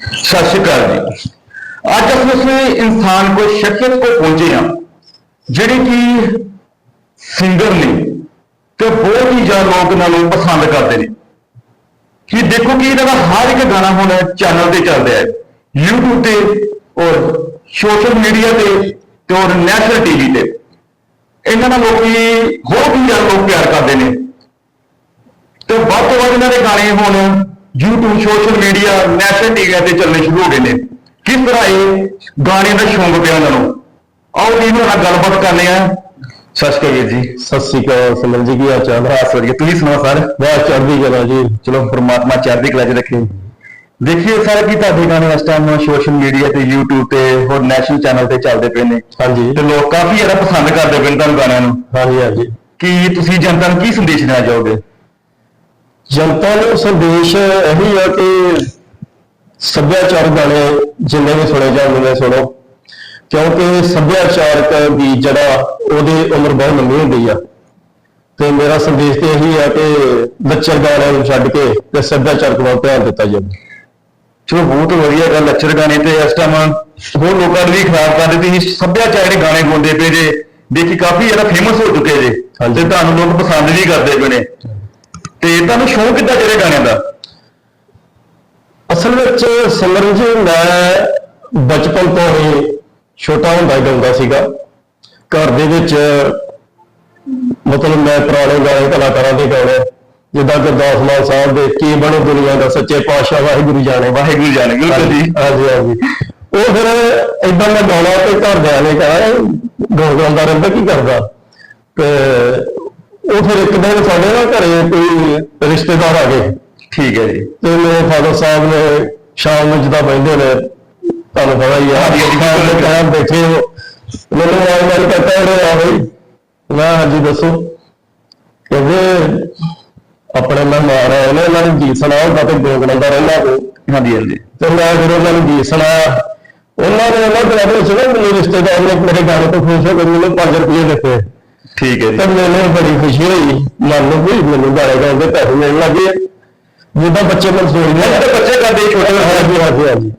ਸਤਿ ਸ਼੍ਰੀ ਅਕਾਲ ਜੀ। ਅੱਜ ਅਸੀਂ ਉਸ ਇਨਸਾਨ ਕੋ ਸ਼ਖਸੀਅਤ ਕੋ ਪਹੁੰਚੇ ਹਾਂ, ਜਿਹੜੀ ਕਿ ਸਿੰਗਰ ਨੇ ਤੇ ਬਹੁਤ ਹੀ ਜ਼ਿਆਦਾ ਲੋਕ ਇਹਨਾਂ ਨੂੰ ਪਸੰਦ ਕਰਦੇ ਨੇ। ਕਿ ਦੇਖੋ ਕਿ ਇਹਨਾਂ ਦਾ ਹਰ ਇੱਕ ਗਾਣਾ ਹੁਣ ਚੈਨਲ ਤੇ ਚੱਲਦਾ ਹੈ, YouTube ਤੇ ਔਰ ਸੋਸ਼ਲ ਮੀਡੀਆ ਤੇ ਤੇ ਔਰ ਨੈਸ਼ਨਲ ਟੀਵੀ ਤੇ। ਇਹਨਾਂ ਨਾਲ ਲੋਕੀ ਹੋਰ ਹੀ ਜ਼ਿਆਦਾ ਲੋਕ ਪਿਆਰ ਕਰਦੇ ਨੇ। ਤੇ ਵੱਧ ਤੋਂ ਵੱਧ ਇਹਨਾਂ ਦੇ ਗਾਣੇ ਹੁਣ YouTube social media national TV ਤੇ ਚੱਲਣੇ ਸ਼ੁਰੂ ਹੋ ਗਏ ਨੇ। ਕਿਸ ਤਰ੍ਹਾਂ ਇਹ ਗਾਣੇ ਦਾ ਸ਼ੌਂਕ ਪਿਆ ਇਹਨਾਂ ਨੂੰ? ਆਓ ਜੀ ਇਹਨਾਂ ਨਾਲ ਗੱਲਬਾਤ ਕਰਨੇ ਆ। ਸਤਿ ਸ਼੍ਰੀ ਅਕਾਲ ਜੀ। ਸਤਿ ਸ੍ਰੀ ਅਕਾਲ ਸਮਰ ਜੀ ਕੀ ਹਾਲ ਚਾਲ? ਹੈ ਬਸ ਵਧੀਆ। ਤੁਸੀਂ ਸੁਣਾਓ ਸਰ? ਬਹੁਤ ਚੜ੍ਹਦੀ ਕਲਾ ਜੀ। ਚਲੋ ਪ੍ਰਮਾਤਮਾ ਚੜ੍ਹਦੀ ਕਲਾ 'ਚ ਰੱਖੇ। ਦੇਖੀਏ ਸਰ ਕਿ ਤੁਹਾਡੇ ਗਾਣੇ ਇਸ ਟਾਈਮ ਸੋਸ਼ਲ ਮੀਡੀਆ ਤੇ YouTube ਤੇ ਹੋਰ ਨੈਸ਼ਨਲ ਚੈਨਲ ਤੇ ਚੱਲਦੇ ਪਏ ਨੇ। ਹਾਂਜੀ। ਤੇ ਲੋਕ ਕਾਫੀ ਜ਼ਿਆਦਾ ਪਸੰਦ ਕਰਦੇ ਪਏ ਨੇ ਤੁਹਾਨੂੰ ਗਾਣਿਆਂ ਨੂੰ। ਹਾਂਜੀ ਹਾਂਜੀ। ਕਿ ਤੁਸੀਂ ਜਨਤਾ ਨੂੰ ਕੀ ਸੰਦੇਸ਼ ਦੇਣਾ ਚਾਹੋਗੇ? ਜਨਤਾ ਨੂੰ ਸੰਦੇਸ਼ ਇਹੀ ਹੈ ਕਿ ਸੱਭਿਆਚਾਰ ਗਾਣੇ ਜਿੰਨੇ ਵੀ ਸੁਣੇ ਜਾਂਦੇ ਨੇ ਸੁਣੋ। ਕਿਉਂਕਿ ਸੱਭਿਆਚਾਰਕ ਦੀ ਜਿਹੜਾ ਉਹਦੀ ਉਮਰ ਬਹੁਤ ਲੰਮੀ ਹੁੰਦੀ ਆ। ਤੇ ਮੇਰਾ ਸੰਦੇਸ਼ ਤੇ ਇਹੀ ਹੈ ਕਿ ਲੱਚਰ ਗਾਣਿਆਂ ਨੂੰ ਛੱਡ ਕੇ ਤੇ ਸੱਭਿਆਚਾਰਕ ਵੱਲ ਧਿਆਨ ਦਿੱਤਾ ਜਾਵੇ। ਚਲੋ ਬਹੁਤ ਵਧੀਆ ਗੱਲ ਲੱਚਰ ਗਾਣੇ ਤੇ ਇਸ ਟਾਈਮ ਹੋਰ ਲੋਕਾਂ ਨੂੰ ਵੀ ਖਰਾਬ ਕਰਦੇ ਤੁਸੀਂ ਸੱਭਿਆਚਾਰ ਦੇ ਗਾਣੇ ਗਾਉਂਦੇ ਪਏ ਜੇ ਦੇਖੀ ਕਾਫੀ ਜ਼ਿਆਦਾ ਫੇਮਸ ਹੋ ਚੁੱਕੇ ਜੇ। ਤੇ ਤੁਹਾਨੂੰ ਲੋਕ ਪਸੰਦ ਵੀ ਕਰਦੇ ਪਏ ਨੇ। ਤੇ ਤੁਹਾਨੂੰ ਸ਼ੌਂਕ ਕਿੱਦਾਂ ਜਿਹੜੇ ਗਾਣਿਆਂ ਦਾ? ਅਸਲ ਵਿੱਚ ਸਿਮਰਨ ਜੀ ਮੈਂ ਬਚਪਨ ਤੋਂ ਹੀ ਛੋਟਾ ਹੁੰਦਾ ਗਾਉਂਦਾ ਸੀਗਾ। ਘਰ ਦੇ ਵਿੱਚ ਮਤਲਬ ਮੈਂ ਪੁਰਾਣੇ ਗਾਣੇ ਕਲਾਕਾਰਾਂ ਦੇ ਗਾਣੇ ਜਿੱਦਾਂ ਗੁਰਦਾਸ ਮਾਨ ਸਾਹਿਬ ਦੇ ਕੀ ਬਣੇ ਦੁਨੀਆ ਦਾ ਸੱਚੇ ਪਾਤਸ਼ਾਹ ਵਾਹਿਗੁਰੂ ਜਾਣੇ। ਵਾਹਿਗੁਰੂ ਜਾਣੇ ਬਿਲਕੁਲ ਜੀ। ਹਾਂਜੀ ਹਾਂਜੀ ਉਹ ਫਿਰ ਇਦਾਂ ਮੈਂ ਗਾਉਣਾ ਤੇ ਘਰਦਿਆਂ ਨੇ ਕਿਹਾ ਗਾਉ ਗਾਉਂਦਾ ਰਹਿੰਦਾ ਕੀ ਕਰਦਾ? ਤੇ ਉਹ ਫਿਰ ਇੱਕ ਦਿਨ ਸਾਡੇ ਨਾ ਘਰੇ ਕੋਈ ਰਿਸ਼ਤੇਦਾਰ ਆ ਗਏ। ਠੀਕ ਹੈ ਜੀ। ਤੇ ਮੇਰੇ ਫਾਦਰ ਸਾਹਿਬ ਨੇ ਸ਼ਾਮ ਨੂੰ ਜਦੋਂ ਬੈਠੇ ਨੇ ਤੁਹਾਨੂੰ ਪਤਾ ਹੀ ਆ ਖਾਣ ਦੇ ਟਾਈਮ ਬੈਠੇ ਹੋ। ਮੈਨੂੰ ਆਵਾਜ਼ ਮਾਰੀ ਕਰਤਾ ਜਿਹੜੇ ਆ ਬਈ ਮੈਂ ਹਾਂਜੀ ਦੱਸੋ। ਕਹਿੰਦੇ ਆਪਣੇ ਮਹਿਮਾਨ ਆਏ ਨੇ ਇਹਨਾਂ ਨੂੰ ਗੀਤ ਸੁਣਾਓ ਮੈਂ ਤੇ ਗੋਗਣਾ ਦਾ ਰਹਿਣਾ ਕੋ ਹਾਂਜੀ ਹਾਂਜੀ। ਤੇ ਮੈਂ ਫਿਰ ਉਹਨਾਂ ਨੂੰ ਗੀਤ ਸੁਣਾਇਆ ਉਹਨਾਂ ਨੇ ਉਹਨਾਂ ਦੇ ਆਪਣੇ ਸੁਣੋ ਮੇਰੇ ਰਿਸ਼ਤੇਦਾਰ ਨੇ ਮੇਰੇ ਗਾਣੇ ਤੋਂ ਖੁਸ਼ ਹੋ ਕੇ ਮੈਨੂੰ 5 ਰੁਪਏ ਦਿੱਤੇ। ਠੀਕ ਹੈ ਜੀ ਤੇ ਮੈਨੂੰ ਬੜੀ ਖੁਸ਼ੀ ਹੋਈ ਮਨ ਨੂੰ ਵੀ ਮੈਨੂੰ ਗਾਣੇ ਗਾਉਣ ਦੇ ਪੈਸੇ ਮਿਲਣ ਲੱਗੇ ਜਿੱਦਾਂ ਬੱਚੇ ਮਨ ਸੋਚਦੇ ਇਹ ਤਾਂ ਬੱਚੇ ਕਰਦੇ ਹੀ ਛੋਟੇ ਹਾਂਜੀ ਹਾਂਜੀ ਹਾਂਜੀ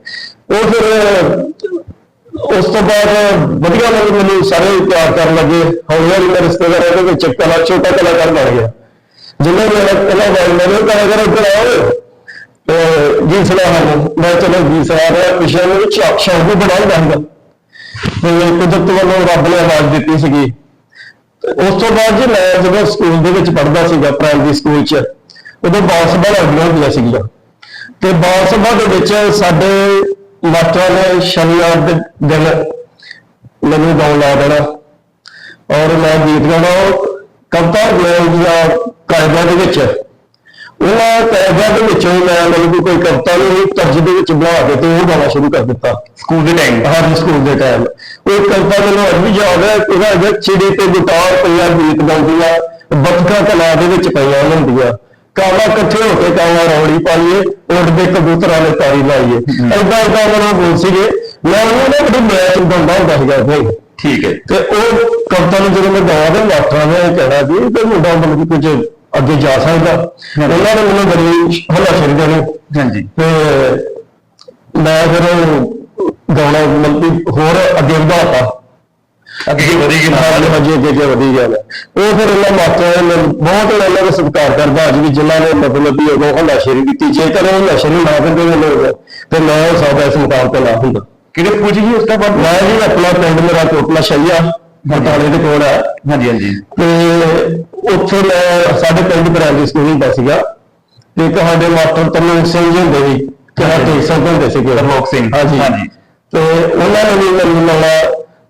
ਉਹ ਫਿਰ ਉਸ ਤੋਂ ਬਾਅਦ ਵਧੀਆ ਲੱਗ ਮੈਨੂੰ ਸਾਰੇ ਪਿਆਰ ਕਰਨ ਲੱਗੇ ਹੌਲੀ ਹੌਲੀ ਮੇਰੇ ਰਿਸ਼ਤੇਦਾਰਾਂ ਦੇ ਵਿੱਚ ਕਲਾ ਛੋਟਾ ਕਲਾਕਾਰ ਬਣ ਗਿਆ ਜਿੰਨੇ ਮੇਰਾ ਪਹਿਲਾਂ ਵਾਰ ਮੇਰੇ ਕਲਾਕਾਰ ਉੱਧਰ ਆਓ ਤੇ ਜੀ ਸਲਾਹ ਹਨ ਮੈਂ ਚਲੋ ਜੀ ਸਲਾਹ ਰਿਹਾ ਵਿਸ਼ੇ ਨੂੰ ਸ਼ੌਕ ਸ਼ੌਕ ਵੀ ਬਣਾਉਂਦਾ ਹੁੰਦਾ ਤੇ ਕੁਦਰਤ ਵੱਲੋਂ ਰੱਬ ਨੇ ਆਵਾਜ਼ ਦਿੱਤੀ ਸੀਗੀ ਤੇ ਉਸ ਤੋਂ ਬਾਅਦ ਜੀ ਮੈਂ ਜਦੋਂ ਸਕੂਲ ਦੇ ਵਿੱਚ ਪੜ੍ਹਦਾ ਸੀਗਾ ਪ੍ਰਾਇਮਰੀ ਸਕੂਲ 'ਚ, ਉਦੋਂ ਬਾਲ ਸਭਾ ਲੱਗਦੀਆਂ ਹੁੰਦੀਆਂ ਸੀਗੀਆਂ। ਤੇ ਬਾਲ ਸਭਾ ਦੇ ਵਿੱਚ ਸਾਡੇ ਮਾਸਟਰਾਂ ਨੇ ਸ਼ਨੀਵਾਰ ਦੇ ਦਿਨ ਮੈਨੂੰ ਗਾਉਣ ਲਾ ਦੇਣਾ ਔਰ ਮੈਂ ਗੀਤ ਗਾਉਣਾ। ਉਹ ਕਵਿਤਾ ਦੀਆਂ ਕਾਇਦਿਆਂ ਦੇ ਵਿੱਚ ਉਹਨਾਂ ਕਾਇਦਿਆਂ ਦੇ ਵਿੱਚੋਂ ਮੈਂ ਮਤਲਬ ਕਿ ਕੋਈ ਕਵਿਤਾ ਨੂੰ ਤਰਜ ਦੇ ਵਿੱਚ ਬਣਾ ਕੇ ਤੇ ਉਹ ਗਾਉਣਾ ਸ਼ੁਰੂ ਕਰ ਦਿੱਤਾ। ਸਕੂਲ ਦੇ ਟਾਈਮ ਹਾਰਡ ਸਕੂਲ ਦੇ ਟਾਈਮ ਉਹ ਕਵਿਤਾ ਮੈਨੂੰ ਅੱਜ ਵੀ ਯਾਦ ਹੈ ਕਿ ਉਹਦਾ ਚਿੜੀ ਤੇ ਗਿਟਾਰ ਪਈਆਂ ਗੀਤ ਗਾਉਂਦੀਆਂ ਬੱਤਕਾਂ ਕਲਾ ਦੇ ਵਿੱਚ ਪਈਆਂ ਹੁੰਦੀਆਂ। ਕਾਵਾ ਇਕੱਠੇ ਹੋ ਕੇ ਕਾਵਾ ਰੌਲੀ ਪਾਈਏ ਉੱਡਦੇ ਕਬੂਤਰਾਂ ਨੇ ਤਾਰੀ ਲਾਈਏ। ਏਦਾਂ ਏਦਾਂ ਉਹਨਾਂ ਬੋਲ ਸੀਗੇ। ਮੈਂ ਉਹਨਾਂ ਨੇ ਬੜੀ ਮੈਚ ਗਾਉਂਦਾ ਹੁੰਦਾ ਸੀਗਾ ਫਿਰ ਠੀਕ ਹੈ। ਤੇ ਉਹ ਕਵਿਤਾ ਨੂੰ ਜਦੋਂ ਮੈਂ ਗਾਇਆ ਤੇ ਮਾਸਟਰਾਂ ਨੇ ਕਹਿਣਾ ਜੀ ਤੇ ਮੁੰਡਾ ਮਤਲਬ ਕੁਝ ਅੱਗੇ ਜਾ ਸਕਦਾ। ਉਹਨਾਂ ਨੇ ਮੈਨੂੰ ਬੜੀ ਹਲਾਸ਼ਰੀ ਦੇਣੀ ਹਾਂਜੀ। ਤੇ ਮੈਂ ਫਿਰ ਗਾਉਣਾ ਮਤਲਬ ਹੋਰ ਅੱਗੇ ਵਧਾਤਾ। ਅੱਗੇ ਵਧੀ ਗਈ ਨਾਲ ਹਾਂਜੀ ਅੱਗੇ ਅੱਗੇ ਵਧੀ ਗਿਆ। ਉਹ ਫਿਰ ਉਹਨਾਂ ਮਾਸਟਰਾਂ ਨੇ ਬਹੁਤ ਉਹਨਾਂ ਦਾ ਸਤਿਕਾਰ ਕਰਦਾ ਅੱਜ ਵੀ ਜਿਨ੍ਹਾਂ ਨੇ ਮਤਲਬ ਵੀ ਉਦੋਂ ਹਲਾਸ਼ਰੀ ਦਿੱਤੀ ਜੇਕਰ ਉਹ ਹਲਾਸ਼ਰੀ ਨਾ ਦਿੰਦੇ ਮੈਨੂੰ ਤੇ ਮੈਂ ਉਹ ਸਭ ਇਸ ਮੁਕਾਮ ਤੇ ਨਾ ਹੁੰਦਾ। ਕਿਹੜੇ ਪੁੱਛ ਜੀ ਉਸ ਦਾ ਬਾਅਦ? ਮੈਂ ਜੀ ਆਪਣਾ ਪਿੰਡ ਮੇਰਾ ਕੋਟਲਾ ਸ਼ਈਆ ਬਟਾਲੇ ਦੇ ਕੋਲ ਹੈ ਹਾਂਜੀ ਹਾਂਜੀ। ਤੇ ਉੱਥੇ ਮੈਂ ਸਾਡੇ ਪਿੰਡ ਪ੍ਰਾਇਮਰੀ ਸਕੂਲ ਹੁੰਦਾ ਸੀਗਾ ਤੇ ਸਾਡੇ ਮਾਸਟਰ ਤਰਲੋਕ ਸਿੰਘ ਜੀ ਹੁੰਦੇ ਸੀ ਕਿਹਾ ਤੇ ਸਿੰਘ ਹੁੰਦੇ ਸੀਗੇ। ਤਰਲੋਕ ਸਿੰਘ, ਹਾਂਜੀ। ਹਾਂਜੀ। ਤੇ ਉਹਨਾਂ ਨੇ ਵੀ ਮੈਨੂੰ ਮਿਲਣਾ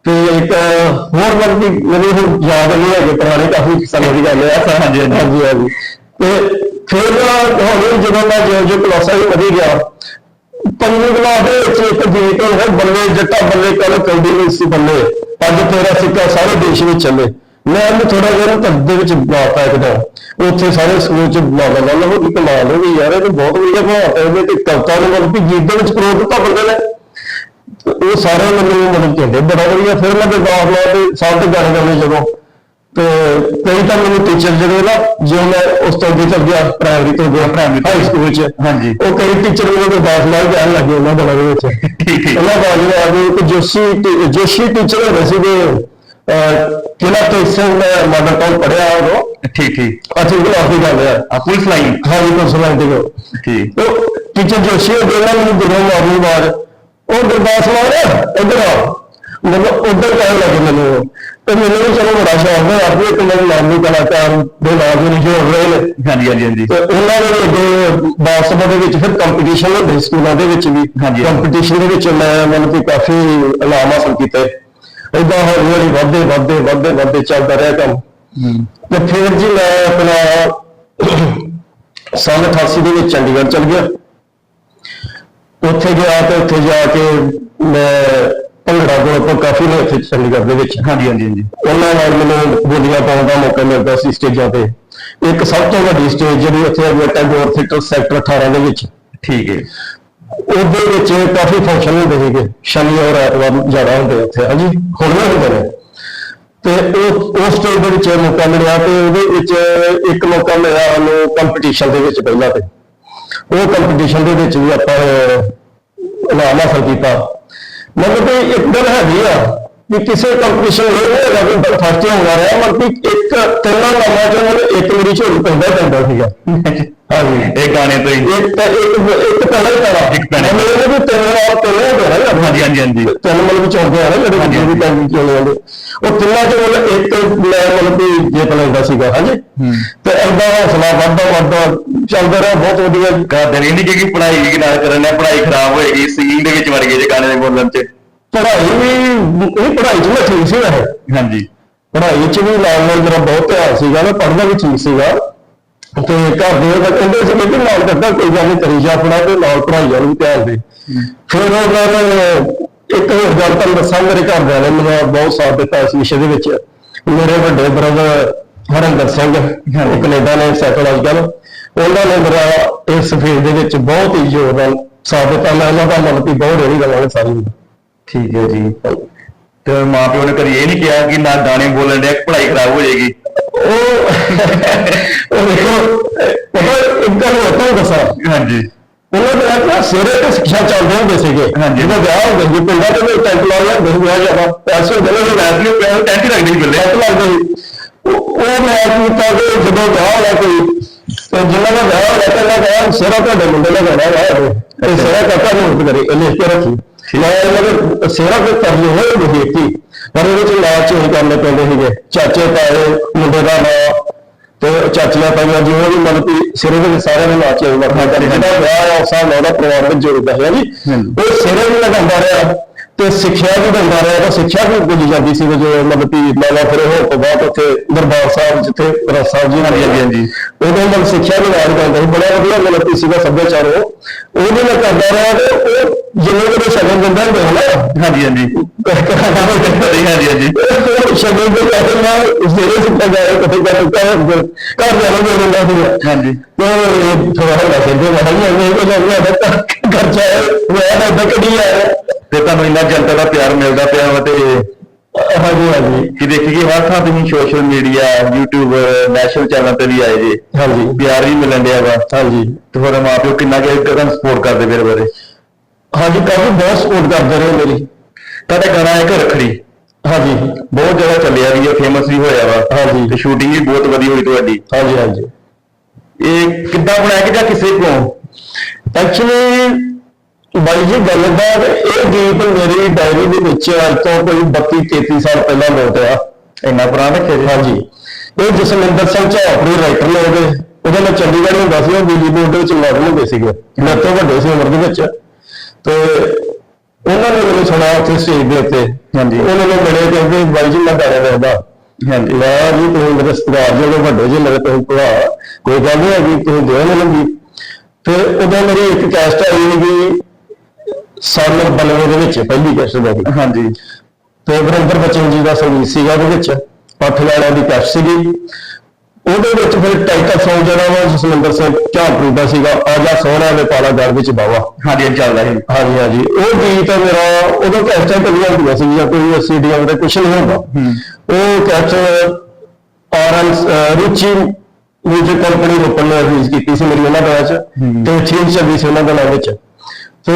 ਤੇ ਇੱਕ ਹੋਰ ਮਤਲਬ ਕਿ ਮੈਨੂੰ ਹੁਣ ਯਾਦ ਨਹੀਂ ਹੈ ਕਿ ਪੁਰਾਣੇ ਕਾਫੀ ਸਮੇਂ ਦੀ ਗੱਲ ਹੈ। ਹਾਂਜੀ, ਹਾਂਜੀ। ਹਾਂਜੀ ਹਾਂਜੀ। ਤੇ ਫਿਰ ਹੌਲੀ ਜਦੋਂ ਮੈਂ ਜੋ ਜੋ ਕਲਾਸਾਂ ਵਿੱਚ ਵਧੀ ਗਿਆ ਪੰਜਵੀਂ ਕਲਾਸ ਦੇ ਵਿੱਚ ਇੱਕ ਗੀਤ ਹੈ ਬੱਲੇ ਜੱਟਾ ਬੱਲੇ ਕੱਲ ਕੌਡੀ ਨਹੀਂ ਸੀ ਬੱਲੇ ਅੱਜ ਤੇਰਾ ਸਿੱਕਾ ਸਾਰੇ ਦੇਸ਼ ਵਿੱਚ ਚੱਲੇ। ਮੈਂ ਉਹਨੂੰ ਥੋੜਾ ਜਿਹਾ ਤਦ ਦੇ ਵਿੱਚ ਬਾਤਾ ਇੱਕਦਮ ਉੱਥੇ ਸਾਰੇ ਸਕੂਲ ਚ ਬਾਬਾ ਗੱਲ ਉਹ ਕੀ ਕਮਾਲ ਹੋ ਗਈ ਯਾਰ ਇਹ ਤਾਂ ਬਹੁਤ ਵਧੀਆ ਬਾਤ ਹੈ ਇਹਨੇ ਤੇ ਕਵਿਤਾ ਨੂੰ ਮਤਲਬ ਕਿ ਦੇ ਵਿੱਚ ਪ੍ਰੋਗ ਦਿੱਤਾ ਬੰਦੇ ਨੇ। ਤੇ ਉਹ ਸਾਰੇ ਮੈਨੂੰ ਮਤਲਬ ਕਹਿੰਦੇ ਬੜਾ ਵਧੀਆ। ਫਿਰ ਮੈਂ ਗੁਰਦਾਸ ਮਾਨ ਦੇ ਸਾਹਿਬ ਦੇ ਗਾਣੇ ਗਾਉਣੇ ਜਦੋਂ। ਤੇ ਕਈ ਤਾਂ ਮੈਨੂੰ ਟੀਚਰ ਜਿਹੜੇ ਨਾ ਜੋ ਮੈਂ ਉਸ ਤੋਂ ਅੱਗੇ ਚੱਲ ਗਿਆ ਪ੍ਰਾਇਮਰੀ ਤੋਂ ਗਿਆ ਪ੍ਰਾਇਮਰੀ ਹਾਈ ਸਕੂਲ ਚ। ਹਾਂਜੀ। ਉਹ ਕਈ ਟੀਚਰ ਮੈਨੂੰ ਕੋਈ ਦਾਸ ਨਾਲ ਕਹਿਣ ਲੱਗੇ ਉਹਨਾਂ ਦੇ ਵਿੱਚ ਉਹਨਾਂ ਜਿਹੜਾ ਆ ਕਿ ਜੋਸ਼ੀ ਜੋਸ਼ੀ ਟੀਚਰ ਹੁੰਦੇ ਸੀਗੇ। ਅਹ, ਕਿਹੜਾ ਤੇ ਸਿੰਘ ਮਾਡਲ ਟਾਊਨ ਪੜਿਆ ਉਹ। ਠੀਕ ਠੀਕ। ਅਸੀਂ ਕਲਾਸ ਦੀ ਗੱਲ ਆ ਪੁਲਿਸ ਲਾਈਨ। ਹਾਈ ਕੌਂਸਲ ਦੇ ਕੋ ਠੀਕ। ਉਹ ਟੀਚਰ ਜੋਸ਼ੀ ਹੁੰਦੇ ਉਹਨਾਂ ਮੈਨੂੰ ਗੁਰੂ ਮਾਰਨੀ ਬਾਅਦ ਉਹ ਗੁਰਦਾਸ ਮਾਰ ਇੱਧਰ ਆ। ਮਤਲਬ ਉਧਰ ਕਹਿਣ ਲੱਗੇ ਮੈਨੂੰ ਉਹ। ਤੇ ਮੈਨੂੰ ਵੀ ਚਲੋ ਬੜਾ ਸ਼ੌਕ ਹੈ ਆਪੇ ਇੱਕ ਮੈਨੂੰ ਨਾਮੀ ਕਲਾਕਾਰ ਦੇ ਨਾਮ ਦੇ ਨਿਸ਼ਾਨ ਹੋ ਰਹੇ ਨੇ। ਹਾਂਜੀ ਹਾਂਜੀ ਹਾਂਜੀ। ਤੇ ਉਹਨਾਂ ਦੇ ਅੱਗੇ ਬਾਸਕਟਬਾਲ ਦੇ ਵਿੱਚ ਫਿਰ ਕੰਪੀਟੀਸ਼ਨ ਹੁੰਦੇ ਸਕੂਲਾਂ ਦੇ ਵਿੱਚ ਵੀ। ਹਾਂਜੀ। ਕੰਪੀਟੀਸ਼ਨ ਦੇ ਵਿੱਚ ਮੈਂ ਮਤਲਬ ਕਿ ਕਾਫੀ ਇਨਾਮ ਹਾਸਲ ਕੀਤੇ। ਏਦਾਂ ਹੌਲੀ ਹੌਲੀ ਵੱਧਦੇ ਵੱਧਦੇ ਵੱਧਦੇ ਵੱਧਦੇ ਚੱਲਦਾ ਰਿਹਾ ਕੰਮ। ਤੇ ਫਿਰ ਜੀ ਮੈਂ ਆਪਣਾ ਸਾਲ 88 ਦੇ ਵਿੱਚ ਚੰਡੀਗੜ੍ਹ ਚਲ ਗਿਆ। ਉੱਥੇ ਗਿਆ ਤੇ ਉੱਥੇ ਜਾ ਕੇ ਮੈਂ ਭੰਗੜਾ ਗਰੁੱਪ ਕਾਫੀ ਨੇ ਉੱਥੇ ਚੰਡੀਗੜ੍ਹ ਦੇ ਵਿੱਚ। ਹਾਂਜੀ ਹਾਂਜੀ ਹਾਂਜੀ। ਉਹਨਾਂ ਨਾਲ ਮੈਨੂੰ ਬੋਲੀਆਂ ਪਾਉਣ ਦਾ ਮੌਕਾ ਮਿਲਦਾ ਸੀ ਸਟੇਜਾਂ ਤੇ। ਇੱਕ ਸਭ ਤੋਂ ਵੱਡੀ ਸਟੇਜ ਜਿਹੜੀ ਉੱਥੇ ਹੈ ਟੈਗੋਰ ਥੀਏਟਰ ਸੈਕਟਰ 18 ਦੇ ਵਿੱਚ। ਠੀਕ ਹੈ ਉਹਦੇ ਵਿੱਚ ਕਾਫੀ ਫੰਕਸ਼ਨ ਹੁੰਦੇ ਸੀਗੇ। ਸ਼ਨੀ ਔਰ ਐਤਵਾਰ ਜ਼ਿਆਦਾ ਹੁੰਦੇ ਉੱਥੇ। ਹਾਂਜੀ ਹੁਣ ਵੀ ਹੁੰਦੇ ਨੇ। ਤੇ ਉਹ, ਉਸ ਸਟੇਜ ਦੇ ਵਿੱਚ ਮੌਕਾ ਮਿਲਿਆ ਤੇ ਉਹਦੇ ਵਿੱਚ ਇੱਕ ਮੌਕਾ ਮਿਲਿਆ ਸਾਨੂੰ ਕੰਪੀਟੀਸ਼ਨ ਦੇ ਵਿੱਚ ਪਹਿਲਾਂ ਤੇ। ਉਹ ਕੰਪੀਟੀਸ਼ਨ ਦੇ ਵਿੱਚ ਵੀ ਆਪਾਂ ਇਨਾਮ ਹਾਸਲ ਕੀਤਾ। ਮਤਲਬ ਕਿ ਇੱਕ ਗੱਲ ਹੈਗੀ ਆ ਕਿ ਕਿਸੇ ਕੰਪੀਟੀਸ਼ਨ ਹੋਏਗਾ ਕਿ ਫਸਟ ਹੋਣਾ ਰਿਹਾ ਮਤਲਬ ਕਿ ਇੱਕ ਤਿੰਨਾਂ ਨਾਮਾਂ ਚੋਂ ਮੈਨੂੰ ਇੱਕ ਮੇਰੀ ਝੋਲੀ ਪੈਂਦਾ ਪੈਂਦਾ ਸੀਗਾ। ਹਾਂਜੀ। ਇਹ ਗਾਣੇ ਤੋਂ ਹੀ। ਇੱਕ ਇੱਕ ਇੱਕ ਪਹਿਲਾਂ ਹੀ ਪੈਣਾ। ਇੱਕ ਪੈਣਾ। ਮੈਨੂੰ ਵੀ ਤਿੰਨ ਵਾਰ ਤਿੰਨ ਹੀ ਨਾ ਹਾਂਜੀ ਹਾਂਜੀ ਹਾਂਜੀ। ਤਿੰਨ ਮਤਲਬ ਚੌਂਦੇ ਆ ਨਾ ਜਿਹੜੇ ਹਾਂਜੀ, ਵੀ ਪੈਂਦੀ ਚੋਲੇ ਜਾਂਦੇ ਉਹ ਤਿੰਨਾਂ ਚੋਂ ਮਤਲਬ ਇੱਕ ਮੈਂ ਮਤਲਬ ਕਿ ਜੇਤ ਲੈਂਦਾ ਸੀਗਾ ਹਾਂਜੀ। ਤੇ ਐਦਾਂ ਹੌਸਲਾ ਵੱਧਦਾ ਵੱਧਦਾ ਚੱਲਦਾ ਰਿਹਾ ਬਹੁਤ ਵਧੀਆ। ਜੀ। ਕਰਦੇ ਨਹੀਂ ਕਿ ਵੀ ਨਾਲ ਕਰਨ ਨੇ ਪੜ੍ਹਾਈ ਖਰਾਬ ਹੋਏਗੀ ਸਿੰਗਿੰਗ ਦੇ ਵਿੱਚ ਵੜ ਗਏ ਜੇ ਗਾਣੇ ਦੇ ਬੋਲਣ ਚ। ਪੜ੍ਹਾਈ ਵੀ ਇਹ ਪੜ੍ਹਾਈ ਮੈਂ ਠੀਕ ਸੀ ਵੈਸੇ ਹਾਂਜੀ। ਪੜ੍ਹਾਈ 'ਚ ਵੀ ਨਾਲ ਨਾਲ ਮੇਰਾ ਬਹੁਤ ਧਿਆਨ ਸੀਗਾ ਮੈਂ ਪੜ੍ਹਦਾ ਵੀ ਠੀਕ ਸੀਗਾ। ਤੇ ਘਰ ਦੇ ਤਾਂ ਕਹਿੰਦੇ ਸੀ ਕਿ ਨਾਲ ਕਰਦਾ ਕੋਈ ਗੱਲ ਨਹੀਂ ਕਰੀ ਜਾ ਆਪਣਾ ਤੇ ਨਾਲ ਪੜ੍ਹਾਈ ਵੱਲ ਵੀ ਧਿਆਨ ਦੇ ਫਿਰ ਉਹ ਮੈਂ ਇੱਕ ਹੋਰ ਗੱਲ ਤੁਹਾਨੂੰ ਦੱਸਾਂ ਮੇਰੇ ਘਰਦਿਆਂ ਨੇ ਮੇਰਾ ਬਹੁਤ ਸਾਥ ਦਿੱਤਾ ਇਸ ਵਿਸ਼ੇ ਦੇ ਵਿੱਚ। ਮੇਰੇ ਵੱਡੇ ਬ੍ਰਦਰ ਹਰਿੰਦਰ ਸਿੰਘ ਉਹ ਕੈਨੇਡਾ ਨੇ ਕੱਲ੍ਹ ਉਹਨਾਂ ਨੇ ਮੇਰਾ ਇਸ ਫੀਲਡ ਦੇ ਵਿੱਚ ਬਹੁਤ ਹੀ ਯੋਗਦਾਨ ਸਾਥ ਦਿੱਤਾ। ਮੈਂ ਉਹਨਾਂ ਦਾ ਮਨ ਵੀ ਬਹੁਤ ਰੇੜੀ ਗੱਲਾਂ ਨੇ ਸਾਰੀ ਠੀਕ ਹੈ ਜੀ। ਤੇ ਮਾਂ ਪਿਓ ਨੇ ਕਦੀ ਇਹ ਨਹੀਂ ਕਿਹਾ ਕਿ ਨਾ ਗਾਣੇ ਬੋਲਣ ਦੇ ਪੜ੍ਹਾਈ ਖਰਾਬ ਹੋ ਜਾਏਗੀ। ਉਹ ਉਹ ਦੇਖੋ ਪਤਾ ਗੱਲ ਹੋਰ ਤੁਹਾਨੂੰ ਦੱਸਾਂ। ਹਾਂਜੀ। ਉਹਨਾਂ ਦੇ ਆਪਣਾ ਸਿਰੇ ਤੇ ਸਿੱਖਿਆ ਚੱਲਦੇ ਹੁੰਦੇ ਸੀਗੇ। ਹਾਂਜੀ। ਜਦੋਂ ਵਿਆਹ ਹੁੰਦੇ ਸੀ ਪਿੰਡਾਂ ਦੇ ਵਿੱਚ ਟੈਂਟ ਲਾ ਲਿਆ ਬਹੁਤ ਵਿਆਹ ਜ਼ਿਆਦਾ ਪੈਸੇ ਹੁੰਦੇ ਨੇ ਵੈਸੇ ਵੀ ਪੈਸੇ ਟੈਂਟ ਹੀ ਲੱਗਦੀ ਬੱਲੇ ਟੈਂਟ ਲੱਗਦੇ ਸੀ। ਉਹ ਮੈਂ ਕੀਤਾ ਕਿ ਜਦੋਂ ਵਿਆਹ ਹੋਇਆ ਕੋਈ ਤੇ ਜਿੰਨਾ ਦਾ ਵਿਆਹ ਹੋਇਆ ਪਹਿਲਾਂ ਕਿਹਾ ਸਿਰਾ ਤੁਹਾਡੇ ਮੁੰਡੇ ਦਾ ਗਾਣਾ ਲਾਇਆ ਤੇ ਸਿਰਾ ਕਾਕਾ ਨੂੰ ਉੱਠ ਕਰੇ ਇਹਨੇ ਇਸ ਰੱਖੀ। ਮੈਂ ਇਹਨਾਂ ਦੇ ਸਿਰਾ ਤੇ ਕਰਨੀ ਹੋਏ ਦੇਖੀ ਪਰ ਉਹਦੇ ਚ ਨਾਂ ਚੇਂਜ ਕਰਨੇ ਪੈਂਦੇ ਸੀਗੇ। ਚਾਚੇ ਤਾਏ ਮੁੰਡੇ ਦਾ ਨਾਂ ਤੇ ਚਾਚੀਆਂ ਤਾਈਆਂ ਜਿਵੇਂ ਵੀ ਮਤਲਬ ਕਿ ਸਿਰੇ ਦੇ ਸਾਰਿਆਂ ਨਾਂ ਚੇਂਜ ਕਰਨਾ ਚਾਹੀਦਾ ਜਿਹੜਾ ਵਿਆਹ ਆ ਉਸ ਨਾਲ ਉਹਦਾ ਪਰਿਵਾਰ ਵਿੱਚ ਜੁੜਦਾ ਹੈ ਜੀ। ਉਹ ਸਿਰੇ ਵੀ ਲਗਾਉਂਦਾ ਰਿਹਾ। ਤੇ ਸਿੱਖਿਆ ਵੀ ਦਿੰਦਾ ਰਿਹਾ? ਤਾਂ ਸਿੱਖਿਆ ਵੀ ਪੁੱਜੀ ਜਾਂਦੀ ਸੀ ਜੋ ਮਤਲਬ ਕਿ ਲਾਲਾ ਫਿਰ ਹੋਣ ਤੋਂ ਬਾਅਦ ਉੱਥੇ ਦਰਬਾਰ ਸਾਹਿਬ ਜਿੱਥੇ ਰਸ ਸਾਹਿਬ ਜੀ ਹਾਂਜੀ, ਹਾਂਜੀ, ਹਾਂਜੀ। ਉਦੋਂ ਮਤਲਬ ਸਿੱਖਿਆ ਵੀ ਨਾਲ ਜਾਂਦਾ ਸੀ। ਬੜਾ ਵਧੀਆ ਮਤਲਬ ਕਿ ਸੀਗਾ ਸੱਭਿਆਚਾਰ ਉਹ। ਉਹਦੇ ਨਾਲ ਕਰਦਾ ਰਿਹਾ ਤੇ ਉਹ ਜਿੰਨੇ ਕਦੇ ਸ਼ਗਨ ਦਿੰਦਾ ਹੁੰਦਾ ਹੈ ਨਾ। ਹਾਂਜੀ ਹਾਂਜੀ। ਹਾਂਜੀ ਹਾਂਜੀ ਸ਼ਗਨ ਦੇ ਕਹਿੰਦੇ ਨਾ ਜਿਹੜੇ ਸਿੱਖਿਆ ਜਾਏ ਕਿਤੇ ਜਾ ਕੇ ਘਰ ਘਰ ਜਾਣਾ ਦੇ ਦਿੰਦਾ ਸੀ। ਹਾਂਜੀ। ਤੇ ਥੋੜਾ ਹੌਲਾ ਕਹਿੰਦੇ ਮੈਂ ਨਹੀਂ ਇਹ ਕੋਈ ਨਹੀਂ ਆਦਾ ਖਰਚਾ ਹੈ ਮੈਂ ਤਾਂ ਬਕੜੀ ਆ। ਤੇ ਤੁਹਾਨੂੰ ਇੰਨਾ ਜਨਤਾ ਦਾ ਪਿਆਰ ਮਿਲਦਾ ਪਿਆ ਵਾ ਤੇ ਹਾਂਜੀ ਹਾਂਜੀ। ਕਿ ਦੇਖੀ ਕਿ ਹਰ ਥਾਂ ਤੁਸੀਂ social media YouTube national channel ਤੇ ਵੀ ਆਏ ਜੇ। ਹਾਂਜੀ। ਪਿਆਰ ਵੀ ਮਿਲਣ ਡਿਆ ਵਾ। ਹਾਂਜੀ। ਤੇ ਫਿਰ ਮਾਂ ਪਿਓ ਕਿੰਨਾ ਕਿ ਕਦਮ ਸਪੋਰਟ ਕਰਦੇ ਮੇਰੇ ਬਾਰੇ? ਹਾਂਜੀ ਕਾਫੀ ਬਹੁਤ ਸਪੋਰਟ ਕਰਦੇ ਰਹੇ ਮੇਰੀ। ਤੁਹਾਡਾ ਗਾਣਾ ਇੱਕ ਰੱਖੜੀ। ਹਾਂਜੀ। ਬਹੁਤ ਜ਼ਿਆਦਾ ਚੱਲਿਆ ਵੀ ਹੈ ਫੇਮਸ ਵੀ ਹੋਇਆ ਵਾ। ਹਾਂਜੀ। ਤੇ ਸ਼ੂਟਿੰਗ ਵੀ ਬਹੁਤ ਵਧੀਆ ਹੋਈ ਤੁਹਾਡੀ। ਹਾਂਜੀ ਹਾਂਜੀ। ਇਹ ਕਿੱਦਾਂ ਬਣਾਇਆ ਕਿ ਜਾਂ ਕਿਸੇ ਕੋਲੋਂ? ਐਕਚੁਅਲੀ ਬਾਈ ਜੀ ਗੱਲਬਾਤ ਇਹ ਗੀਤ ਮੇਰੀ ਡਾਇਰੀ ਦੇ ਵਿੱਚ ਅੱਜ ਤੋਂ ਕੋਈ 32 33 ਸਾਲ ਪਹਿਲਾਂ ਨੋਟ ਆ। ਇੰਨਾ ਪੁਰਾਣਾ ਜੀ ਹਾਂਜੀ। ਇਹ ਜਸਮਿੰਦਰ ਸਿੰਘ ਝਾਪੜੀ ਰਾਈਟਰ ਨੇ ਉਹਦੇ ਉਹਦੇ ਨਾਲ ਚੰਡੀਗੜ੍ਹ ਹੁੰਦਾ ਸੀ ਉਹ ਬਿਜਲੀ ਬੋਰਡ ਦੇ ਵਿੱਚ ਮਾਡਲ ਹੁੰਦੇ ਸੀਗੇ। ਮੇਰੇ ਤੋਂ ਵੱਡੇ ਸੀ ਉਮਰ ਦੇ ਵਿੱਚ। ਤੇ ਉਹਨਾਂ ਨੇ ਮੈਨੂੰ ਸੁਣਾ ਉੱਥੇ ਸਟੇਜ ਦੇ ਉੱਤੇ। ਹਾਂਜੀ। ਉਹਨਾਂ ਨੇ ਮਿਲੇ ਕਹਿੰਦੇ ਬਾਈ ਜੀ ਮੈਂ ਗਾਣੇ ਵੇਖਦਾ ਹਾਂਜੀ। ਮੈਂ ਜੀ ਤੁਸੀਂ ਮੇਰੇ ਰਿਸ਼ਤੇਦਾਰ ਜਿਹੜੇ ਵੱਡੇ ਜੀ ਮੇਰੇ ਤੋਂ ਭਰਾ। ਕੋਈ ਗੱਲ ਨਹੀਂ ਹੈਗੀ ਤੁਸੀਂ ਦਿਓ ਨਾ ਲੰਗੀ ਤੇ ਉਦੋਂ ਮੇਰੀ ਇੱਕ ਕੈਸਟ ਆਈ ਸੀਗੀ ਸਾਲ 92 ਦੇ ਵਿੱਚ ਪਹਿਲੀ ਕੈਸਟ ਦਾ ਸੀ ਹਾਂਜੀ। ਤੇ ਵਰਿੰਦਰ ਬਚਨ ਜੀ ਦਾ ਸੰਗੀਤ ਸੀਗਾ ਉਹਦੇ ਵਿੱਚ ਪੱਠ ਵਾਲਿਆਂ ਦੀ ਕੈਸਟ ਸੀਗੀ। ਉਹਦੇ ਵਿੱਚ ਫਿਰ ਟਾਈਟਲ Song ਜਿਹੜਾ ਵਾ ਜਸਮਿੰਦਰ ਸਿੰਘ ਝਾਂਪੜੀ ਦਾ ਸੀਗਾ ਆਜਾ ਸੋਹਣਾ ਦੇ ਪਾਲਾ ਘਰ ਵਿੱਚ ਬਾਵਾ। ਹਾਂਜੀ ਇਹ ਚੱਲਦਾ ਸੀ। ਹਾਂਜੀ ਹਾਂਜੀ। ਉਹ ਗੀਤ ਮੇਰਾ ਉਦੋਂ ਕੈਸਟਾਂ ਕਦੀਆਂ ਹੁੰਦੀਆਂ ਸੀ ਜਾਂ ਕੋਈ ਸੀਡੀਆਂ ਦੇ ਕੁਛ ਨਹੀਂ ਹੁੰਦਾ। ਉਹ ਕੈਸਟ ਆਰਨ ਰੁਚੀ ਮਿਊਜ਼ਿਕ ਕੰਪਨੀ ਰੋਪਣ ਨੇ ਰਿਲੀਜ਼ ਕੀਤੀ ਸੀ ਮੇਰੀ ਉਹਨਾਂ ਬੈਚ ਤੇ ਠੀਕ ਚੱਲੀ ਸੀ ਉਹਨਾਂ ਦੇ ਨਾਮ ਵਿੱਚ। ਤੇ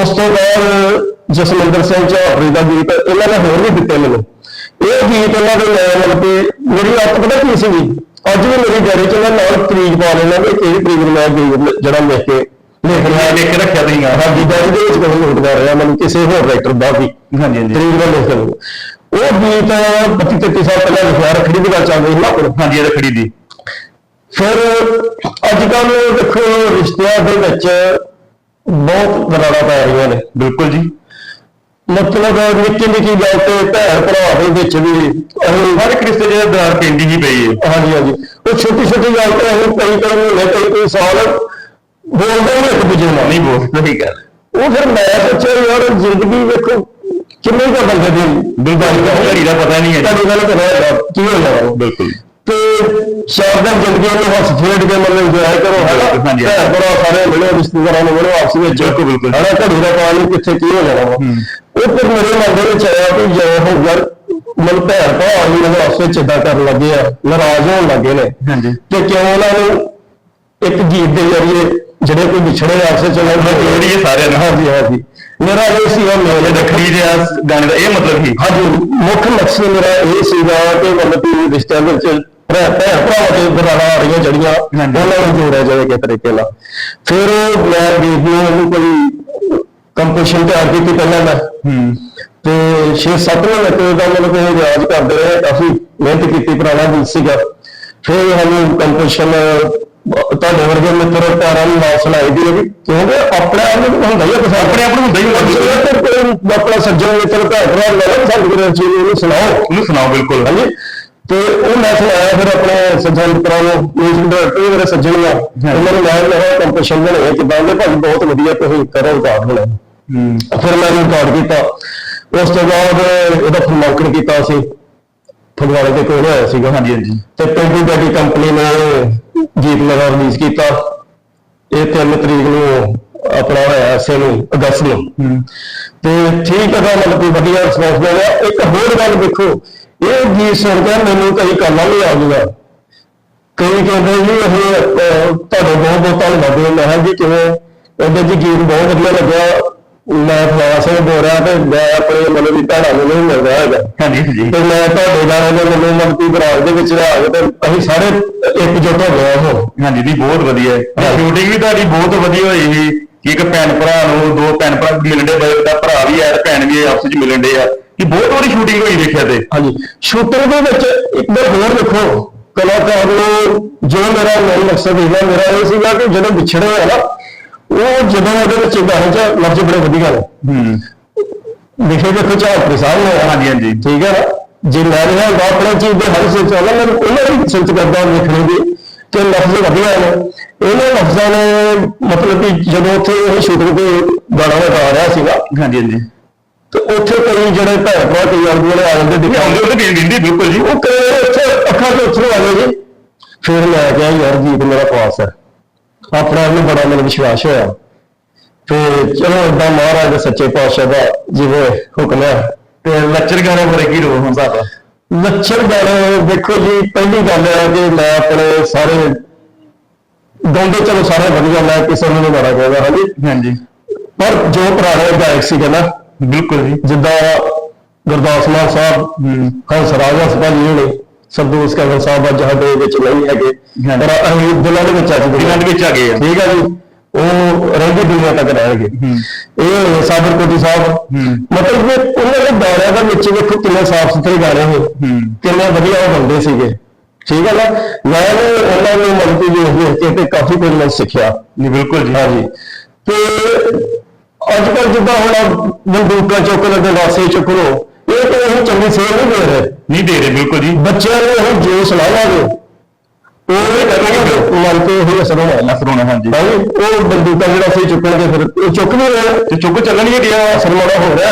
ਉਸ ਤੋਂ ਬਾਅਦ ਜਸਮਿੰਦਰ ਸਿੰਘ ਝਾਪੜੀ ਦਾ ਗੀਤ ਇਹਨਾਂ ਨੇ ਹੋਰ ਵੀ ਦਿੱਤੇ ਮੈਨੂੰ। ਇਹ ਗੀਤ ਇਹਨਾਂ ਦੇ ਮੈਂ ਮਤਲਬ ਕਿ ਮੇਰੀ ਅੱਤ ਪਤਾ ਕੀ ਸੀਗੀ? ਅੱਜ ਵੀ ਮੇਰੀ ਡੈਰੀ ਚ ਮੈਂ ਨਾਲ ਤਰੀਕ ਪਾ ਲੈਣਾ ਵੀ ਕਿਹੜੀ ਤਰੀਕ ਨੂੰ ਮੈਂ ਗੀਤ ਜਿਹੜਾ ਲਿਖ ਕੇ ਲਿਖ ਰਿਹਾ ਲਿਖ ਕੇ ਰੱਖਿਆ ਤੁਸੀਂ ਆਪ। ਹਾਂਜੀ ਡੈਰੀ ਦੇ ਵਿੱਚ ਕੋਈ ਨੋਟ ਕਰ ਰਿਹਾ ਮੈਨੂੰ ਕਿਸੇ ਹੋਰ ਰਾਈਟਰ ਦਾ ਵੀ। ਹਾਂਜੀ ਹਾਂਜੀ। ਤਰੀਕ ਦਾ ਲਿਖ ਲਵਾਂਗਾ ਉਹ ਗੀਤ 32 33 ਸਾਲ ਪਹਿਲਾਂ ਲਿਖਿਆ ਰੱਖੜੀ ਦੀ ਗੱਲ ਚੱਲ ਰਹੀ ਆਪਣੀ। ਹਾਂਜੀ ਇਹ ਰੱਖੜੀ ਦੀ। ਫਿਰ ਅੱਜ ਕੱਲ ਦੇਖੋ ਰਿਸ਼ਤਿਆਂ ਦੇ ਵਿੱਚ ਬਹੁਤ ਦਰਾਰਾਂ ਪੈ ਰਹੀਆਂ ਨੇ। ਬਿਲਕੁਲ ਜੀ। ਮਤਲਬ ਨਿੱਕੀ ਨਿੱਕੀ ਗੱਲ ਤੇ ਭੈਣ ਭਰਾ ਦੇ ਵਿੱਚ ਵੀ ਹਰ ਇੱਕ ਰਿਸ਼ਤੇ ਜਿਹੜਾ ਦਰਾਰ ਪੈਂਦੀ ਹੀ ਪਈ ਹੈ ਹਾਂਜੀ ਹਾਂਜੀ। ਉਹ ਛੋਟੀ ਛੋਟੀ ਗੱਲ ਤੇ ਅਸੀਂ ਕਈ ਕਈ ਮਹੀਨੇ ਕਈ ਕਈ ਸਾਲ ਬੋਲਦੇ ਹੀ ਇੱਕ ਦੂਜੇ ਨਾਲ। ਨਹੀਂ ਬੋਲ ਸਹੀ ਗੱਲ। ਉਹ ਫਿਰ ਮੈਂ ਸੋਚਿਆ ਯਾਰ ਜ਼ਿੰਦਗੀ ਵੇਖੋ ਕਿੰਨੇ ਕੁ ਬੰਦੇ ਦੀ ਬਿਲਕੁਲ ਘੜੀ ਦਾ ਪਤਾ ਨਹੀਂ ਹੈ ਤੁਹਾਡੀ ਗੱਲ ਕਰਿਆ ਕੀ ਹੋ ਜਾਣਾ ਬਿਲਕੁਲ। ਤੇ ਸ਼ਾਇਦ ਜ਼ਿੰਦਗੀ ਨੂੰ ਹੱਸ ਖੇਡ ਕੇ ਮਤਲਬ ਇੰਜੋਏ ਕਰੋ ਹੈਨਾ ਹਾਂਜੀ। ਭੈਣ ਭਰਾ ਸਾਰੇ ਮਿਲੋ ਰਿਸ਼ਤੇਦਾਰਾਂ ਨੂੰ ਮਿਲੋ ਆਪਸ ਵਿੱਚ। ਬਿਲਕੁਲ, ਬਿਲਕੁਲ। ਹੈਨਾ ਘੜੀ ਦਾ ਪਾਣੀ ਕਿੱਥੇ ਕੀ ਹੋ ਜਾਣਾ ਵਾ। ਉਹ ਫਿਰ ਮੇਰੇ ਮਨ ਦੇ ਵਿੱਚ ਆਇਆ ਕਿ ਜੇ ਉਹ ਯਾਰ ਮਨ ਭੈਣ ਭਰਾ ਵੀ ਮੇਰੇ ਆਪਸ ਵਿੱਚ ਇਦਾਂ ਕਰਨ ਲੱਗੇ ਆ ਨਾਰਾਜ਼ ਹੋਣ ਲੱਗੇ ਨੇ। ਹਾਂਜੀ। ਤੇ ਕਿਉਂ ਉਹਨਾਂ ਨੂੰ ਇੱਕ ਗੀਤ ਦੇ ਜ਼ਰੀਏ ਜਿਹੜੇ ਕੋਈ ਵਿਛੜੇ ਆਪਸ ਵਿੱਚ ਉਹਨਾਂ ਜੋੜੀਏ ਸਾਰਿਆਂ ਨੂੰ। ਹਾਂਜੀ ਹਾਂਜੀ। ਮੇਰਾ ਇਹ ਸੀ ਉਹ ਇਹ ਮੇਰੇ ਰੱਖੜੀ ਦੇ ਆ ਗਾਣੇ ਦਾ ਇਹ ਮਤਲਬ ਹੀ। ਹਾਂਜੀ ਮੁੱਖ ਮਕਸਦ ਮੇਰਾ ਇਹ ਸੀਗਾ ਕਿ ਮਤਲਬ ਕਿ ਰਿਸ਼ਤਿਆਂ ਦੇ ਵਿੱਚ ਭੈਣ ਭਰਾਵਾਂ ਦੇ ਦਰਾਰਾਂ ਆ ਰਹੀਆਂ ਜਿਹੜੀਆਂ। ਉਹਨਾਂ ਨੂੰ ਜੋੜਿਆ ਜਾਵੇ ਕਿਸ ਤਰੀਕੇ ਨਾਲ। ਫਿਰ ਮੈਂ ਵੀਡੀਓ ਨੂੰ ਕੋਈ ਕੰਪੋਜੀਸ਼ਨ ਤਿਆਰ ਕੀਤੀ ਪਹਿਲਾਂ ਮੈਂ। ਤੇ 6-7 ਮਹੀਨੇ ਤੋਂ ਦਾ ਮਤਲਬ ਕਿ ਰਿਆਜ਼ ਕਰਦੇ ਰਹੇ ਕਾਫੀ ਮਿਹਨਤ ਕੀਤੀ ਪੁਰਾਣਾ ਗੀਤ ਸੀਗਾ। ਫਿਰ ਸਾਨੂੰ ਕੰਪੋਜੀਸ਼ਨ ਤੁਹਾਡੇ ਵਰਗੇ ਮਿੱਤਰ ਪਿਆਰਾਂ ਨੂੰ ਨਾਲ ਸੁਣਾਈ ਦੀ ਵੀ ਕਿਉਂਕਿ ਆਪਣੇ ਆਪ ਨੂੰ ਹੁੰਦਾ ਹੀ ਕੁਛ ਆਪਣੇ ਆਪ ਨੂੰ ਹੁੰਦਾ ਹੀ ਤੇ ਆਪਣਾ ਸੱਜਣ ਮਿੱਤਰ ਭੈਣ ਭਰਾ ਲੈ ਸਾਡੇ ਕੋਲ ਚੀਜ਼ ਨੂੰ ਸੁਣਾਓ। ਉਹਨੂੰ ਸੁਣਾਓ ਬਿਲਕੁਲ। ਹਾਂਜੀ। ਤੇ ਉਹ ਮੈਂ ਸੁਣਾਇਆ ਫਿਰ ਆਪਣੇ ਸੱਜਣ ਮਿੱਤਰਾਂ ਨੂੰ ਮਿਊਜ਼ਿਕ ਡਾਇਰੈਕਟਰ ਮੇਰੇ ਸੱਜਣ ਆ ਉਹਨਾਂ ਨੂੰ ਮੈਂ ਮੇਰਾ ਕੰਪੋਜੀਸ਼ਨ ਬਣਾਇਆ ਕਿਦਾਂ ਦੇ ਭਾਜੀ ਬਹੁਤ ਵਧੀਆ ਤੁਸੀਂ ਕਰੋ ਰਿਕਾਰਡ ਬਣਾਇਆ ਹੂੰ। ਫਿਰ ਮੈਂ ਰਿਕਾਰਡ ਕੀਤਾ। ਉਸ ਤੋਂ ਬਾਅਦ ਇਹਦਾ ਫਿਲਮਾਂਕਣ ਕੀਤਾ ਸੀ ਫਗਵਾੜੇ ਦੇ ਕੋਲ ਹੋਇਆ ਸੀਗਾ। ਹਾਂਜੀ ਹਾਂਜੀ। ਤੇ ਪਿੰਡੂ ਗੱਡੀ ਕੰਪਨੀ ਨੇ ਗੀਤ ਲਗਾ ਰਿਲੀਜ਼ ਕੀਤਾ। ਇਹ 3 ਤਰੀਕ ਨੂੰ ਆਪਣਾ ਹੋਇਆ ਇਸੇ ਨੂੰ ਅਗਸਤ ਨੂੰ। ਤੇ ਠੀਕ ਹੈ ਮਤਲਬ ਕਿ ਵਧੀਆ ਰਿਸਪੌਂਸ ਮਿਲਿਆ। ਇੱਕ ਹੋਰ ਗੱਲ ਦੇਖੋ ਇਹ ਗੀਤ ਸੁਣ ਕੇ ਮੈਨੂੰ ਕਈ ਕੰਨਾਂ ਵੀ ਆ ਗਿਆ ਕਈ ਕਹਿੰਦੇ ਜੀ ਇਹ ਤੁਹਾਡੇ ਬਹੁਤ ਬਹੁਤ ਧੰਨਵਾਦ ਮੈਂ ਕਿਹਾ ਜੀ ਕਿਵੇਂ? ਉਹਦੇ ਜੀ ਗੀਤ ਬਹੁਤ ਵਧੀਆ ਲੱਗਿਆ। ਮੈਂ ਸਿੰਘ ਬੋਲ ਰਿਹਾ ਤੇ ਮੈਂ ਆਪਣੇ ਮਤਲਬ ਵੀ ਭੈਣਾਂ ਨੂੰ ਨਹੀਂ ਮਿਲ ਰਿਹਾ ਹੈਗਾ। ਹਾਂਜੀ ਜੀ ਤੇ ਮੈਂ ਤੁਹਾਡੇ ਗਾਣੇ ਦੇ ਮੈਨੂੰ ਕਿ ਬਰਾਜ ਦੇ ਵਿੱਚ ਕੇ ਤੇ ਅਸੀਂ ਸਾਰੇ ਇਕਜੁੱਟ ਹੋ ਗਏ ਹਾਂ ਹਾਂਜੀ ਦੀ ਬਹੁਤ ਵਧੀਆ। ਹੈ ਹਾਂ। ਸ਼ੂਟਿੰਗ ਵੀ ਤੁਹਾਡੀ ਬਹੁਤ ਵਧੀਆ ਹੋਈ ਸੀ। ਕਿ ਇੱਕ ਭੈਣ ਭਰਾ ਨੂੰ ਦੋ ਭੈਣ ਭਰਾ ਮਿਲਣ ਦੇ ਦਾ ਭਰਾ ਵੀ ਹੈ ਭੈਣ ਵੀ ਆਪਸ ਵਿੱਚ ਮਿਲਣ ਦੇ ਆ। ਕਿ ਬਹੁਤ ਵਧੀਆ ਸ਼ੂਟਿੰਗ ਹੋਈ ਦੇਖਿਆ ਤੇ। ਹਾਂਜੀ। ਸ਼ੂਟਿੰਗ ਦੇ ਵਿੱਚ ਇੱਕ ਵਾਰ ਹੋਰ ਦੇਖੋ ਕਲਾਕਾਰ ਨੂੰ ਜੋ ਮੇਰਾ ਮੇਨ ਮਕਸਦ ਸੀਗਾ ਮੇਰਾ ਇਹ ਸੀਗਾ ਕਿ ਜਦੋਂ ਵਿਛੜੇ ਹੋਏ ਨਾ ਉਹ ਜਦੋਂ ਉਹਦੇ ਵਿੱਚ ਗਾਣੇ ਚ ਲਫ਼ਜ਼ ਬੜੇ ਵਧੀਆ ਨੇ ਹੂੰ। ਲਿਖੇ ਦੇਖੋ ਝਾਪਰੀ ਸਾਹਿਬ ਨੇ ਹਾਂਜੀ ਹਾਂਜੀ। ਠੀਕ ਹੈ ਨਾ? ਜੇ ਮੈਂ ਰਿਹਾ ਆਪਣੀ ਚੀਜ਼ ਦੇ ਹਰ ਸਿਰ ਚਾਹਣਾ ਮੈਂ ਉਹਨਾਂ ਦੀ ਸਿਰਤ ਕਰਦਾ ਲਿਖਣੇ ਦੀ ਕਿ ਲਫ਼ਜ਼ ਵਧੀਆ ਨੇ ਇਹਨਾਂ ਲਫ਼ਜ਼ਾਂ ਨੇ ਮਤਲਬ ਕਿ ਜਦੋਂ ਉੱਥੇ ਇਹ ਸ਼ੂਟਿੰਗ ਤੇ ਗਾਣਾ ਗਾ ਰਿਹਾ ਸੀਗਾ ਹਾਂਜੀ ਹਾਂਜੀ। ਤੇ ਉੱਥੇ ਕਈ ਜਿਹੜੇ ਭੈਣ ਭਰਾ ਕਈ ਆਉਂਦੇ ਵਾਲੇ ਆ ਜਾਂਦੇ ਦਿਖਾਉਂਦੇ ਉਹਦੇ ਗੇਮ ਗਿੰਦੀ ਬਿਲਕੁਲ ਜੀ। ਉਹ ਕਹੇ ਉੱਥੇ ਅੱਖਾਂ ਤੋਂ ਉੱਥੋਂ ਆ ਗਏ ਜੀ। ਫਿਰ ਮੈਂ ਕਿਹਾ ਯਾਰ ਜੀਤ ਮੇਰਾ ਪਾਸ ਹੈ। ਆਪਣੇ ਆਪ ਨੂੰ ਬੜਾ ਮੈਨੂੰ ਵਿਸ਼ਵਾਸ ਹੋਇਆ। ਤੇ ਚਲੋ ਏਦਾਂ ਮਹਾਰਾਜ ਦੇ ਸੱਚੇ ਪਾਤਸ਼ਾਹ ਦਾ ਜਿਵੇਂ ਹੁਕਮ ਹੈ। ਤੇ ਲੱਚਰ ਗਾਣੇ ਬਾਰੇ ਕੀ ਰੋ ਹੁਣ ਸਾਡਾ ਲੱਛਣ ਗਾਣੇ ਦੇਖੋ ਜੀ ਪਹਿਲੀ ਗੱਲ ਹੈ ਕਿ ਮੈਂ ਆਪਣੇ ਸਾਰੇ ਗਾਉਂਦੇ ਚਲੋ ਸਾਰੇ ਵਧੀਆ ਮੈਂ ਕਿਸੇ ਨੂੰ ਨਹੀਂ ਮਾੜਾ ਕਹਿੰਦਾ ਹਾਂਜੀ। ਹਾਂਜੀ। ਪਰ ਜੋ ਪੁਰਾਣੇ ਗਾਇਕ ਸੀਗੇ ਨਾ ਬਿਲਕੁਲ ਜੀ ਜਿੱਦਾਂ ਗੁਰਦਾਸ ਮਾਨ ਸਾਹਿਬ ਹੰਸ ਰਾਜ ਜੀ ਨੇ ਸਰਦੂਸ ਕੰਵਰ ਸਾਹਿਬ ਅੱਜ ਸਾਡੇ ਵਿੱਚ ਨਹੀਂ ਹੈਗੇ। ਪਰ ਅਸੀਂ ਦਿਲਾਂ ਦੇ ਵਿੱਚ ਅੱਜ ਦਿਨਾਂ ਦੇ ਵਿੱਚ ਆ ਗਏ ਠੀਕ ਹੈ ਜੀ ਉਹ ਰਹਿੰਦੀ ਦੁਨੀਆ ਤੱਕ ਰਹਿਣਗੇ ਇਹ ਸਾਬਰ ਕੋਟੀ ਸਾਹਿਬ ਮਤਲਬ ਕਿ ਉਹਨਾਂ ਦੇ ਗਾਣਿਆਂ ਦੇ ਵਿੱਚ ਵੇਖੋ ਕਿੰਨੇ ਸਾਫ਼ ਸੁਥਰੇ ਗਾਣੇ ਹੋਏ ਕਿੰਨੇ ਵਧੀਆ ਉਹ ਬੰਦੇ ਸੀਗੇ। ਠੀਕ ਹੈ ਨਾ? ਮੈਂ ਉਹਨਾਂ ਨੂੰ ਕਿ ਵੇਖ ਵੇਖ ਕੇ ਤੇ ਕਾਫੀ ਕੁਝ ਮੈਂ ਸਿੱਖਿਆ। ਨਹੀਂ ਬਿਲਕੁਲ ਜੀ। ਹਾਂਜੀ। ਤੇ ਅੱਜ ਕੱਲ ਜਿੱਦਾਂ ਹੁਣ ਬੰਦੂਕਾਂ ਚੁੱਕ ਲੈ ਤੇ ਵਾਸੇ ਚੁੱਕ ਲੋ ਇਹ ਤਾਂ ਇਹ ਚੰਗੀ ਸੇਧ ਨਹੀਂ ਦੇ ਰਹੇ। ਨਹੀਂ ਦੇ ਰਹੇ ਬਿਲਕੁਲ ਜੀ। ਬੱਚਿਆਂ ਨੂੰ ਉਹ ਜੋ ਸਲਾਹਾਂਗੇ ਉਹ ਵੀ ਕਰਨਗੇ ਮਨ ਤੇ ਇਹ ਅਸਰ ਹੋਣਾ ਹੈ ਨਸਰ ਹੋਣਾ ਹਾਂਜੀ। ਭਾਈ ਉਹ ਬੰਦੂਕਾਂ ਜਿਹੜਾ ਸੀ ਚੁੱਕਣਗੇ ਫਿਰ। ਉਹ ਚੁੱਕ ਨਹੀਂ ਰਹੇ। ਤੇ ਚੁੱਕ ਚੱਲਣਗੇ ਗਿਆ ਅਸਰ ਮਾੜਾ ਹੋ ਰਿਹਾ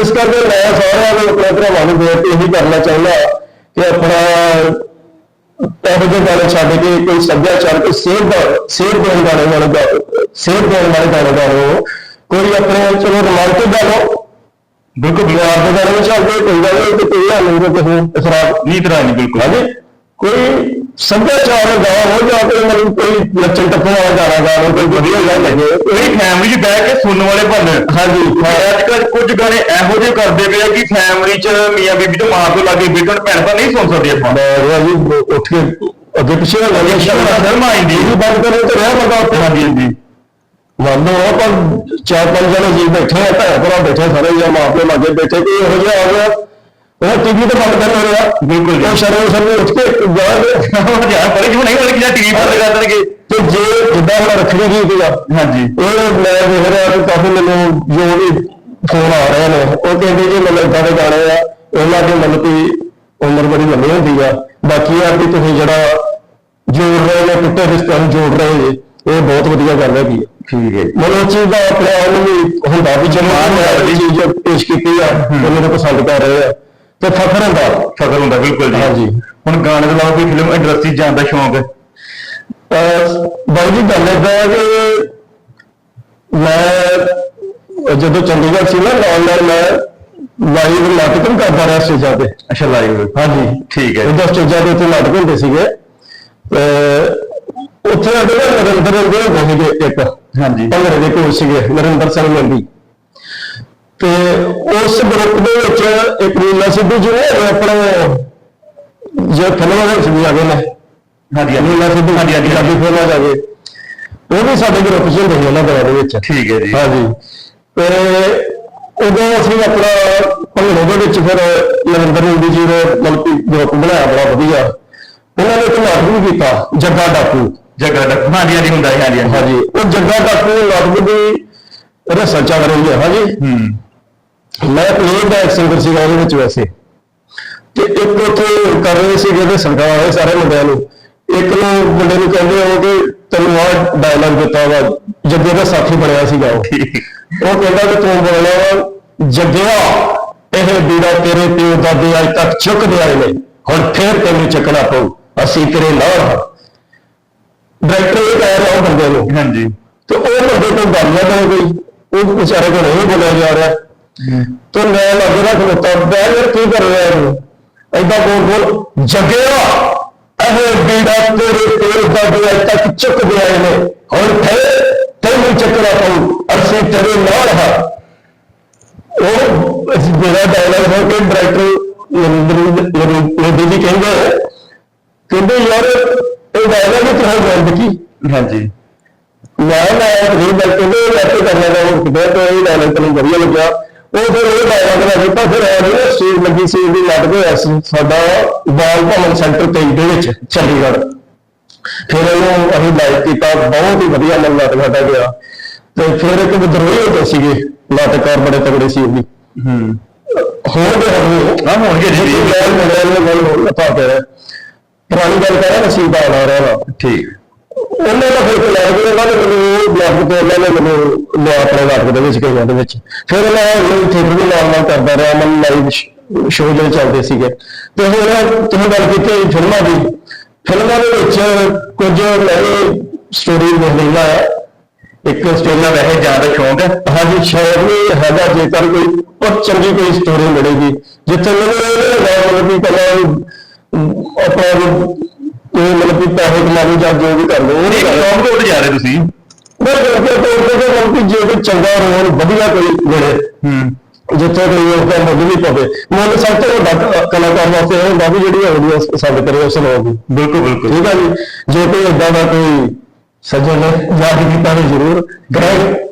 ਇਸ ਕਰਕੇ ਮੈਂ ਸਾਰਿਆਂ ਨੂੰ ਆਪਣੇ ਭਰਾਵਾਂ ਨੂੰ ਬੇਨਤੀ ਇਹੀ ਕਰਨਾ ਚਾਹੁੰਦਾ ਕਿ ਆਪਣਾ ਇਹੋ ਜਿਹੇ ਗਾਣੇ ਛੱਡ ਕੇ ਕੋਈ ਸੱਭਿਆਚਾਰਕ ਸੇਧ ਦਾ ਸੇਧ ਦੇਣ ਵਾਲੇ ਵਾਲੇ ਸੇਧ ਦੇਣ ਵਾਲੇ ਗਾਣੇ ਗਾਓ ਕੋਈ ਆਪਣੇ ਚਲੋ ਰੋਮਾਂਟਿਕ ਗਾਣੋ ਬਿਲਕੁਲ ਪਿਆਰ ਦੇ ਗਾਣੇ ਚੱਲਦੇ ਕੋਈ ਗੱਲ ਨਹੀਂ ਤੇ ਕੋਈ ਹਾਲ ਨਹੀਂ ਕਿਸੇ ਇਸਰਾਫ ਨਹੀਂ ਤਰ੍ਹਾਂ। ਨਹੀਂ ਬਿਲਕੁਲ। ਹਾਂਜੀ? ਕੋਈ ਸੱਭਿਆਚਾਰ ਦਾ ਹੋ ਜਾਂ ਕੋਈ ਮਤਲਬ ਕੋਈ ਨੱਚਣ ਟੱਪਣ ਵਾਲਾ ਗਾਣਾ ਗਾਣਾ ਕੋਈ ਵਧੀਆ ਗੱਲ ਲੱਗੇ ਕੋਈ ਫੈਮਿਲੀ 'ਚ ਬਹਿ ਕੇ ਸੁਣਨ ਵਾਲੇ ਬਣ। ਹਾਂਜੀ। ਅੱਜ ਕੱਲ ਕੁਝ ਗਾਣੇ ਇਹੋ ਜਿਹੇ ਕਰਦੇ ਪਏ ਆ ਕਿ ਫੈਮਿਲੀ 'ਚ ਮੀਆਂ ਬੀਬੀ ਤੋਂ ਮਾਂ ਤੋਂ ਲਾਗੇ ਬੇਟਣ ਭੈਣ ਭਰਾ ਨਹੀਂ ਸੁਣ ਸਕਦੇ ਆਪਾਂ। ਮੈਂ ਜੀ ਉੱਠ ਕੇ ਅੱਗੇ ਪਿੱਛੇ ਹੋ ਗਿਆ ਸ਼ਰਮ ਆਈਂਦੀ। ਇਹ ਬੰਦ ਕਰੇ ਤੇ ਰਿਹਾ ਬੰਦਾ ਉੱਥੇ। ਹਾਂਜੀ ਹਾਂਜੀ। ਮੰਨ ਲਓ ਆਪਾਂ ਚਾਰ ਪੰਜ ਜਣੇ ਜੀ ਬੈਠੇ ਆ ਭੈਣ ਭਰਾ ਬੈਠੇ ਸਾਰੇ ਜਾਂ ਮਾਂ ਪਿਓ ਲਾਗੇ ਬੈਠੇ ਕੋਈ ਇਹੋ ਜਿਹਾ ਆ ਗਿਆ ਉਹ ਟੀਵੀ ਤੇ ਬੰਦ ਕਰ ਰਿਹਾ ਬਿਲਕੁਲ ਜੀ। ਉਹ ਸ਼ਰਮ ਸ਼ਰਮ ਉੱਠ ਕੇ ਉਹ ਜਾਂ ਪਰ ਜਿਵੇਂ ਨਹੀਂ ਵਾਲੇ ਟੀਵੀ ਬੰਦ ਕਰ ਦੇਣਗੇ? ਤੇ ਜੇ ਜਿੱਦਾਂ ਹੁਣ ਰੱਖੜੀ ਗੀਤ ਆ ਹਾਂਜੀ। ਇਹ ਮੈਂ ਦੇਖ ਰਿਹਾ ਕਿ ਕਾਫੀ ਮੈਨੂੰ ਜੋ ਵੀ ਫੋਨ ਆ ਰਹੇ ਨੇ ਉਹ ਕਹਿੰਦੇ ਜੀ ਮਤਲਬ ਏਦਾਂ ਦੇ ਗਾਣੇ ਆ ਉਹਨਾਂ ਦੀ ਮਤਲਬ ਕਿ ਉਮਰ ਬੜੀ ਲੰਮੀ ਹੁੰਦੀ ਆ। ਬਾਕੀ ਆ ਕਿ ਤੁਸੀਂ ਜਿਹੜਾ ਜੋੜ ਰਹੇ ਨੇ ਟੁੱਟੇ ਰਿਸ਼ਤਿਆਂ ਨੂੰ ਜੋੜ ਰਹੇ ਜੇ ਇਹ ਬਹੁਤ ਵਧੀਆ ਗੱਲ ਹੈਗੀ ਠੀਕ ਹੈ ਚੀਜ਼ ਦਾ ਆਪਣੇ ਆਪ ਵੀ ਹੁੰਦਾ ਵੀ ਜਦੋਂ ਮੈਂ ਇਹ ਚੀਜ਼ ਪੇਸ਼ ਕੀਤੀ ਆ ਉਹ ਮੈਨੂੰ ਪਸੰਦ ਕਰ ਰਹੇ ਆ। ਤੇ ਫਖਰ ਹੁੰਦਾ। ਫਕਰ ਹੁੰਦਾ ਬਿਲਕੁਲ ਜੀ। ਹਾਂਜੀ। ਹੁਣ ਗਾਣੇ ਤੋਂ ਇਲਾਵਾ ਕੋਈ ਫਿਲਮ ਇੰਡਸਟਰੀ ਜਾਣ ਦਾ ਸ਼ੌਂਕ ਹੈ। ਬਾਈ ਜੀ ਗੱਲ ਏਦਾਂ ਹੈ ਕਿ ਮੈਂ ਜਦੋਂ ਚੰਡੀਗੜ੍ਹ ਸੀ ਨਾ ਨਾਲ ਨਾਲ ਮੈਂ ਲਾਈਵ ਨਾਟਕ ਕਰਦਾ ਰਿਹਾ ਸਟੇਜਾਂ ਤੇ। ਅੱਛਾ ਲਾਈਵ ਹਾਂਜੀ। ਠੀਕ ਹੈ। ਉਹਦਾ ਸਟੇਜਾਂ ਦੇ ਉੱਤੇ ਨਾਟਕ ਹੁੰਦੇ ਸੀਗੇ। ਤੇ ਉੱਥੇ ਨਾ ਨਰਿੰਦਰ ਰੰਗੇ ਹੁੰਦੇ ਸੀਗੇ ਇੱਕ। ਹਾਂਜੀ। ਭੰਗੜੇ ਦੇ ਕੋਚ ਸੀਗੇ ਨਰਿੰਦਰ ਸਿੰਘ ਨੰਦੀ ਤੇ ਉਸ ਗਰੁੱਪ ਦੇ ਵਿੱਚ ਇੱਕ ਨੀਲਾ ਸਿੱਧੂ ਜੀ ਨੇ ਆਪਣੇ ਜੋ ਫਿਲਮਾਂ ਦੇ ਵਿੱਚ ਵੀ ਆ ਗਏ ਨੇ। ਹਾਂਜੀ ਨੀਲਾ ਸਿੱਧੂ ਹਾਂਜੀ ਹਾਂਜੀ। ਪੰਜਾਬੀ ਫਿਲਮਾਂ ਜਾ ਕੇ ਉਹ ਵੀ ਸਾਡੇ ਗਰੁੱਪ 'ਚ ਹੁੰਦੇ ਸੀ ਉਹਨਾਂ ਦੇ ਵਿੱਚ। ਠੀਕ ਹੈ ਜੀ। ਹਾਂਜੀ। ਤੇ ਉਦੋਂ ਅਸੀਂ ਆਪਣਾ ਭੰਗੜੇ ਦੇ ਵਿੱਚ ਫਿਰ ਨਰਿੰਦਰ ਨੰਦੀ ਜੀ ਨੇ ਮਤਲਬ ਕਿ ਗਰੁੱਪ ਬਣਾਇਆ ਬੜਾ ਵਧੀਆ। ਉਹਨਾਂ ਨੇ ਇੱਕ ਨਾਟਕ ਵੀ ਕੀਤਾ ਜੱਗਾ ਡਾਕੂ। ਜਗ੍ਹਾ ਦਾ ਹਾਂਜੀ ਹਾਂਜੀ ਹੁੰਦਾ ਹੈ ਹਾਂਜੀ ਹਾਂਜੀ। ਹਾਂਜੀ। ਉਹ ਜੱਗਾ ਡਾਕੂ ਨਾਟਕ ਦੀ ਰਸਲ ਚੱਲ ਰਹੀ ਹੈ ਹਾਂਜੀ। ਹੂੰ। ਮੈਂ ਪਲੇਅ ਬੈਕ ਸਿੰਗਰ ਸੀਗਾ ਉਹਦੇ ਵਿੱਚ ਵੈਸੇ। ਤੇ ਇੱਕ ਉੱਥੇ ਕਰ ਰਹੇ ਸੀਗੇ ਤੇ ਸਰਕਾਰ ਵਾਲੇ ਸਾਰੇ ਮੁੰਡਿਆਂ ਨੂੰ। ਇੱਕ ਨੂੰ ਮੁੰਡੇ ਨੂੰ ਕਹਿੰਦੇ ਹੋ ਕਿ ਤੈਨੂੰ ਆਹ ਡਾਇਲੌਗ ਦਿੱਤਾ ਵਾ ਜੱਗੇ ਦਾ ਸਾਥੀ ਬਣਿਆ ਸੀਗਾ ਉਹ। ਠੀਕ। ਉਹ ਕਹਿੰਦਾ ਕਿ ਤੂੰ ਬੋਲਣਾ ਵਾ ਜੱਗਿਆ ਇਹ ਬੀੜਾ ਤੇਰੇ ਪਿਓ ਦਾਦੇ ਅੱਜ ਤੱਕ ਚੁੱਕਦੇ ਆਏ ਨੇ। ਹੁਣ ਫੇਰ ਤੈਨੂੰ ਚੱਕਣਾ ਪਊ ਅਸੀਂ ਤੇਰੇ ਨਾਲ ਹਾਂ। ਡਾਇਰੈਕਟਰ ਇਹ ਕਹਿ ਰਿਹਾ ਉਹ ਬੰਦੇ ਨੂੰ। ਹਾਂਜੀ। ਤੇ ਉਹ ਬੰਦੇ ਤੋਂ ਗੱਲ ਨਾ ਗਈ ਉਹ ਵਿਚਾਰੇ ਕੋਲ ਨਹੀਂ ਬੋਲਿਆ ਜਾ ਰਿਹਾ। ਤੇ ਮੈਂ ਲੱਗ ਰਿਹਾ ਖਲੋਤਾ ਯਾਰ ਕੀ ਕਰ ਰਿਹਾ ਹੈ ਐਦਾਂ ਬੋਲ ਬੋਲ ਜਗਿਆ। ਇਹ ਬੀੜਾ ਤੇਰੇ ਤੇਰੇ ਦਾਦੇ ਅੱਜ ਤੱਕ ਚੁੱਕਦੇ ਆਏ ਨੇ। ਹੁਣ ਫੇਰ ਤੈਨੂੰ ਚੱਕਣਾ ਪਊ ਅਸੀਂ ਤੇਰੇ ਨਾਲ ਹਾਂ। ਉਹ ਜਿਹੜਾ ਡਾਇਲੌਗ ਹੋ ਕੇ ਡਾਇਰੈਕਟਰ ਨਰਿੰਦਰ ਜੀ ਕਹਿੰਦੇ ਕਹਿੰਦੇ ਯਾਰ ਇਹ ਡਾਇਲੌਗ ਹੀ ਤੁਹਾਨੂੰ ਗੱਲ ਕੀ ਹਾਂਜੀ। ਮੈਂ ਮੈਂ ਨਹੀਂ ਬਲ ਕਹਿੰਦੇ ਲੈਟਰ ਕਰਨਾ ਦਾ ਉਹ ਕਿਤੇ ਤੋਂ ਇਹ ਡਾਇਲੌਗ ਤੈਨੂੰ ਵਧੀਆ ਲੱਗਿਆ। ਉਹ ਫਿਰ ਉਹ ਡਾਇਲੌਗ ਦਾ ਦਿੱਤਾ ਫਿਰ ਉਹ ਸਟੇਜ ਲੱਗੀ ਸੀ ਦੀ ਨਾਟਕ ਹੋਇਆ ਸੀ ਸਾਡਾ ਬਾਲ ਭਵਨ ਸੈਂਟਰ 23 ਦੇ ਵਿੱਚ ਚੰਡੀਗੜ੍ਹ। ਫਿਰ ਉਹਨੂੰ ਅਸੀਂ ਲਾਈਵ ਕੀਤਾ ਬਹੁਤ ਹੀ ਵਧੀਆ ਮਨ ਨਾਟਕ ਸਾਡਾ ਗਿਆ। ਤੇ ਫਿਰ ਇੱਕ ਵਿਦਰੋਹੀ ਹੁੰਦੇ ਸੀਗੇ ਨਾਟਕਕਾਰ ਬੜੇ ਤਗੜੇ ਸੀ ਉਹ ਵੀ। ਹੂੰ। ਹੋਣਗੇ ਹੋਣਗੇ ਹਾਂ ਹੋਣਗੇ ਜੀ। ਨੂੰ ਗੱਲ ਹੋਰ ਪਤਾ ਕਰ ਪੁਰਾਣੀ ਗੱਲ ਕਰ ਰਿਹਾ ਨਸੀਬ ਆ ਰਿਹਾ ਵਾ ਠੀਕ। ਉਹਨਾਂ ਦਾ ਫਿਰ ਲੈ ਕੇ ਉਹਨਾਂ ਨੇ ਮੈਨੂੰ ਉਹ ਬਲੌਗ ਤੇ ਉਹਨਾਂ ਨੇ ਮੈਨੂੰ ਲਿਆ ਆਪਣੇ ਨਾਟਕ ਦੇ ਵਿੱਚ ਕਈਆਂ ਦੇ ਵਿੱਚ। ਫਿਰ ਮੈਂ ਉਹ ਥੀਏਟਰ ਵੀ ਨਾਲ ਨਾਲ ਕਰਦਾ ਰਿਹਾ ਮੈਂ ਲਾਈਵ ਸ਼ੋਅ ਜਿਹੜੇ ਚੱਲਦੇ ਸੀਗੇ। ਤੇ ਹੁਣ ਤੁਸੀਂ ਗੱਲ ਕੀਤੀ ਫਿਲਮਾਂ ਦੀ। ਫਿਲਮਾਂ ਦੇ ਵਿੱਚ ਕੁਝ ਨਵੀਂ ਸਟੋਰੀ ਲਿਖਣਾ ਹੈ ਇੱਕ ਸਟੋਰੀ ਦਾ ਵੈਸੇ ਜ਼ਿਆਦਾ ਸ਼ੌਂਕ ਹੈ। ਹਾਂਜੀ ਸ਼ਾਇਦ ਵੀ ਹੈਗਾ ਜੇਕਰ ਕੋਈ ਬਹੁਤ ਚੰਗੀ ਕੋਈ ਸਟੋਰੀ ਮਿਲੇਗੀ। ਜਿੱਥੇ ਮੈਨੂੰ ਇਹ ਮਤਲਬ ਕਿ ਪਹਿਲਾਂ ਆਪਣਾ ਇਹ ਮਤਲਬ ਕਿ ਪੈਸੇ ਕਮਾਉਣੇ ਜਾਂ ਜੋ ਵੀ ਕਰ ਲਓ ਉਹ ਨਹੀਂ ਕਰਨਾ ਦੇ ਉੱਤੇ ਜਾ ਰਹੇ ਤੁਸੀਂ? ਮੈਂ ਕਿ ਉਹ ਤੇ ਮਤਲਬ ਕਿ ਜੇ ਕੋਈ ਚੰਗਾ ਰੋਲ ਵਧੀਆ ਕੋਈ ਮਿਲੇ ਹੂੰ। ਜਿੱਥੇ ਕੋਈ ਉਸ ਦਾ ਮੁੱਲ ਨਹੀਂ ਪਵੇ। ਮੁੱਲ ਸਭ ਤੋਂ ਵੱਡਾ ਕ- ਕਲਾਕਾਰ ਵਾਸਤੇ ਇਹ ਹੁੰਦਾ ਵੀ ਜਿਹੜੀ ਆਡੀਅנס ਪਸੰਦ ਕਰੇ ਉਸ ਨੂੰ ਬਿਲਕੁਲ ਬਿਲਕੁਲ। ਠੀਕ ਹੈ ਜੀ? ਜੇ ਕੋਈ ਏਦਾਂ ਦਾ ਕੋਈ ਸੱਜਣ ਨੇ ਯਾਦ ਕੀਤਾ ਤਾਂ ਜ਼ਰੂਰ। ਕਰੇ